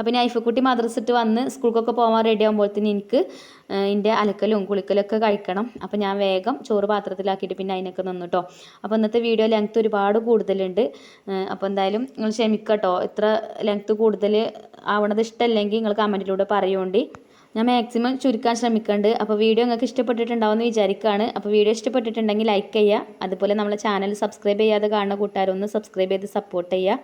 അപ്പോൾ നൈഫക്കുട്ടി മദ്രസ ഇട്ട് വന്ന് സ്കൂൾക്കൊക്കെ പോകാൻ റെഡി ആകുമ്പോഴത്തേന് എനിക്ക് എന്റെ അലക്കലും കുളിക്കലൊക്കെ കഴിക്കണം. അപ്പം ഞാൻ വേഗം ചോറ് പാത്രത്തിലാക്കിയിട്ട് പിന്നെ അതിനൊക്കെ നിന്നു കേട്ടോ അപ്പോൾ ഇന്നത്തെ വീഡിയോ ലെങ്ത്ത് ഒരുപാട് കൂടുതലുണ്ട്. അപ്പോൾ എന്തായാലും നിങ്ങൾ ക്ഷമിക്കട്ടോ. ഇത്ര ലെങ്ത്ത് കൂടുതൽ ആവണത് ഇഷ്ടമല്ലെങ്കിൽ നിങ്ങൾ കമന്റിലൂടെ പറയുകൊണ്ട് ഞാൻ മാക്സിമം ചുരുക്കാൻ ശ്രമിക്കുന്നുണ്ട് അപ്പോൾ വീഡിയോ നിങ്ങൾക്ക് ഇഷ്ടപ്പെട്ടിട്ടുണ്ടാവുമെന്ന് വിചാരിക്കുകയാണ് അപ്പോൾ വീഡിയോ ഇഷ്ടപ്പെട്ടിട്ടുണ്ടെങ്കിൽ ലൈക്ക് ചെയ്യുക. അതുപോലെ നമ്മളെ ചാനൽ സബ്സ്ക്രൈബ് ചെയ്യാതെ കാണുന്ന കൂട്ടുകാരൊന്ന് സബ്സ്ക്രൈബ് ചെയ്ത് സപ്പോർട്ട് ചെയ്യുക.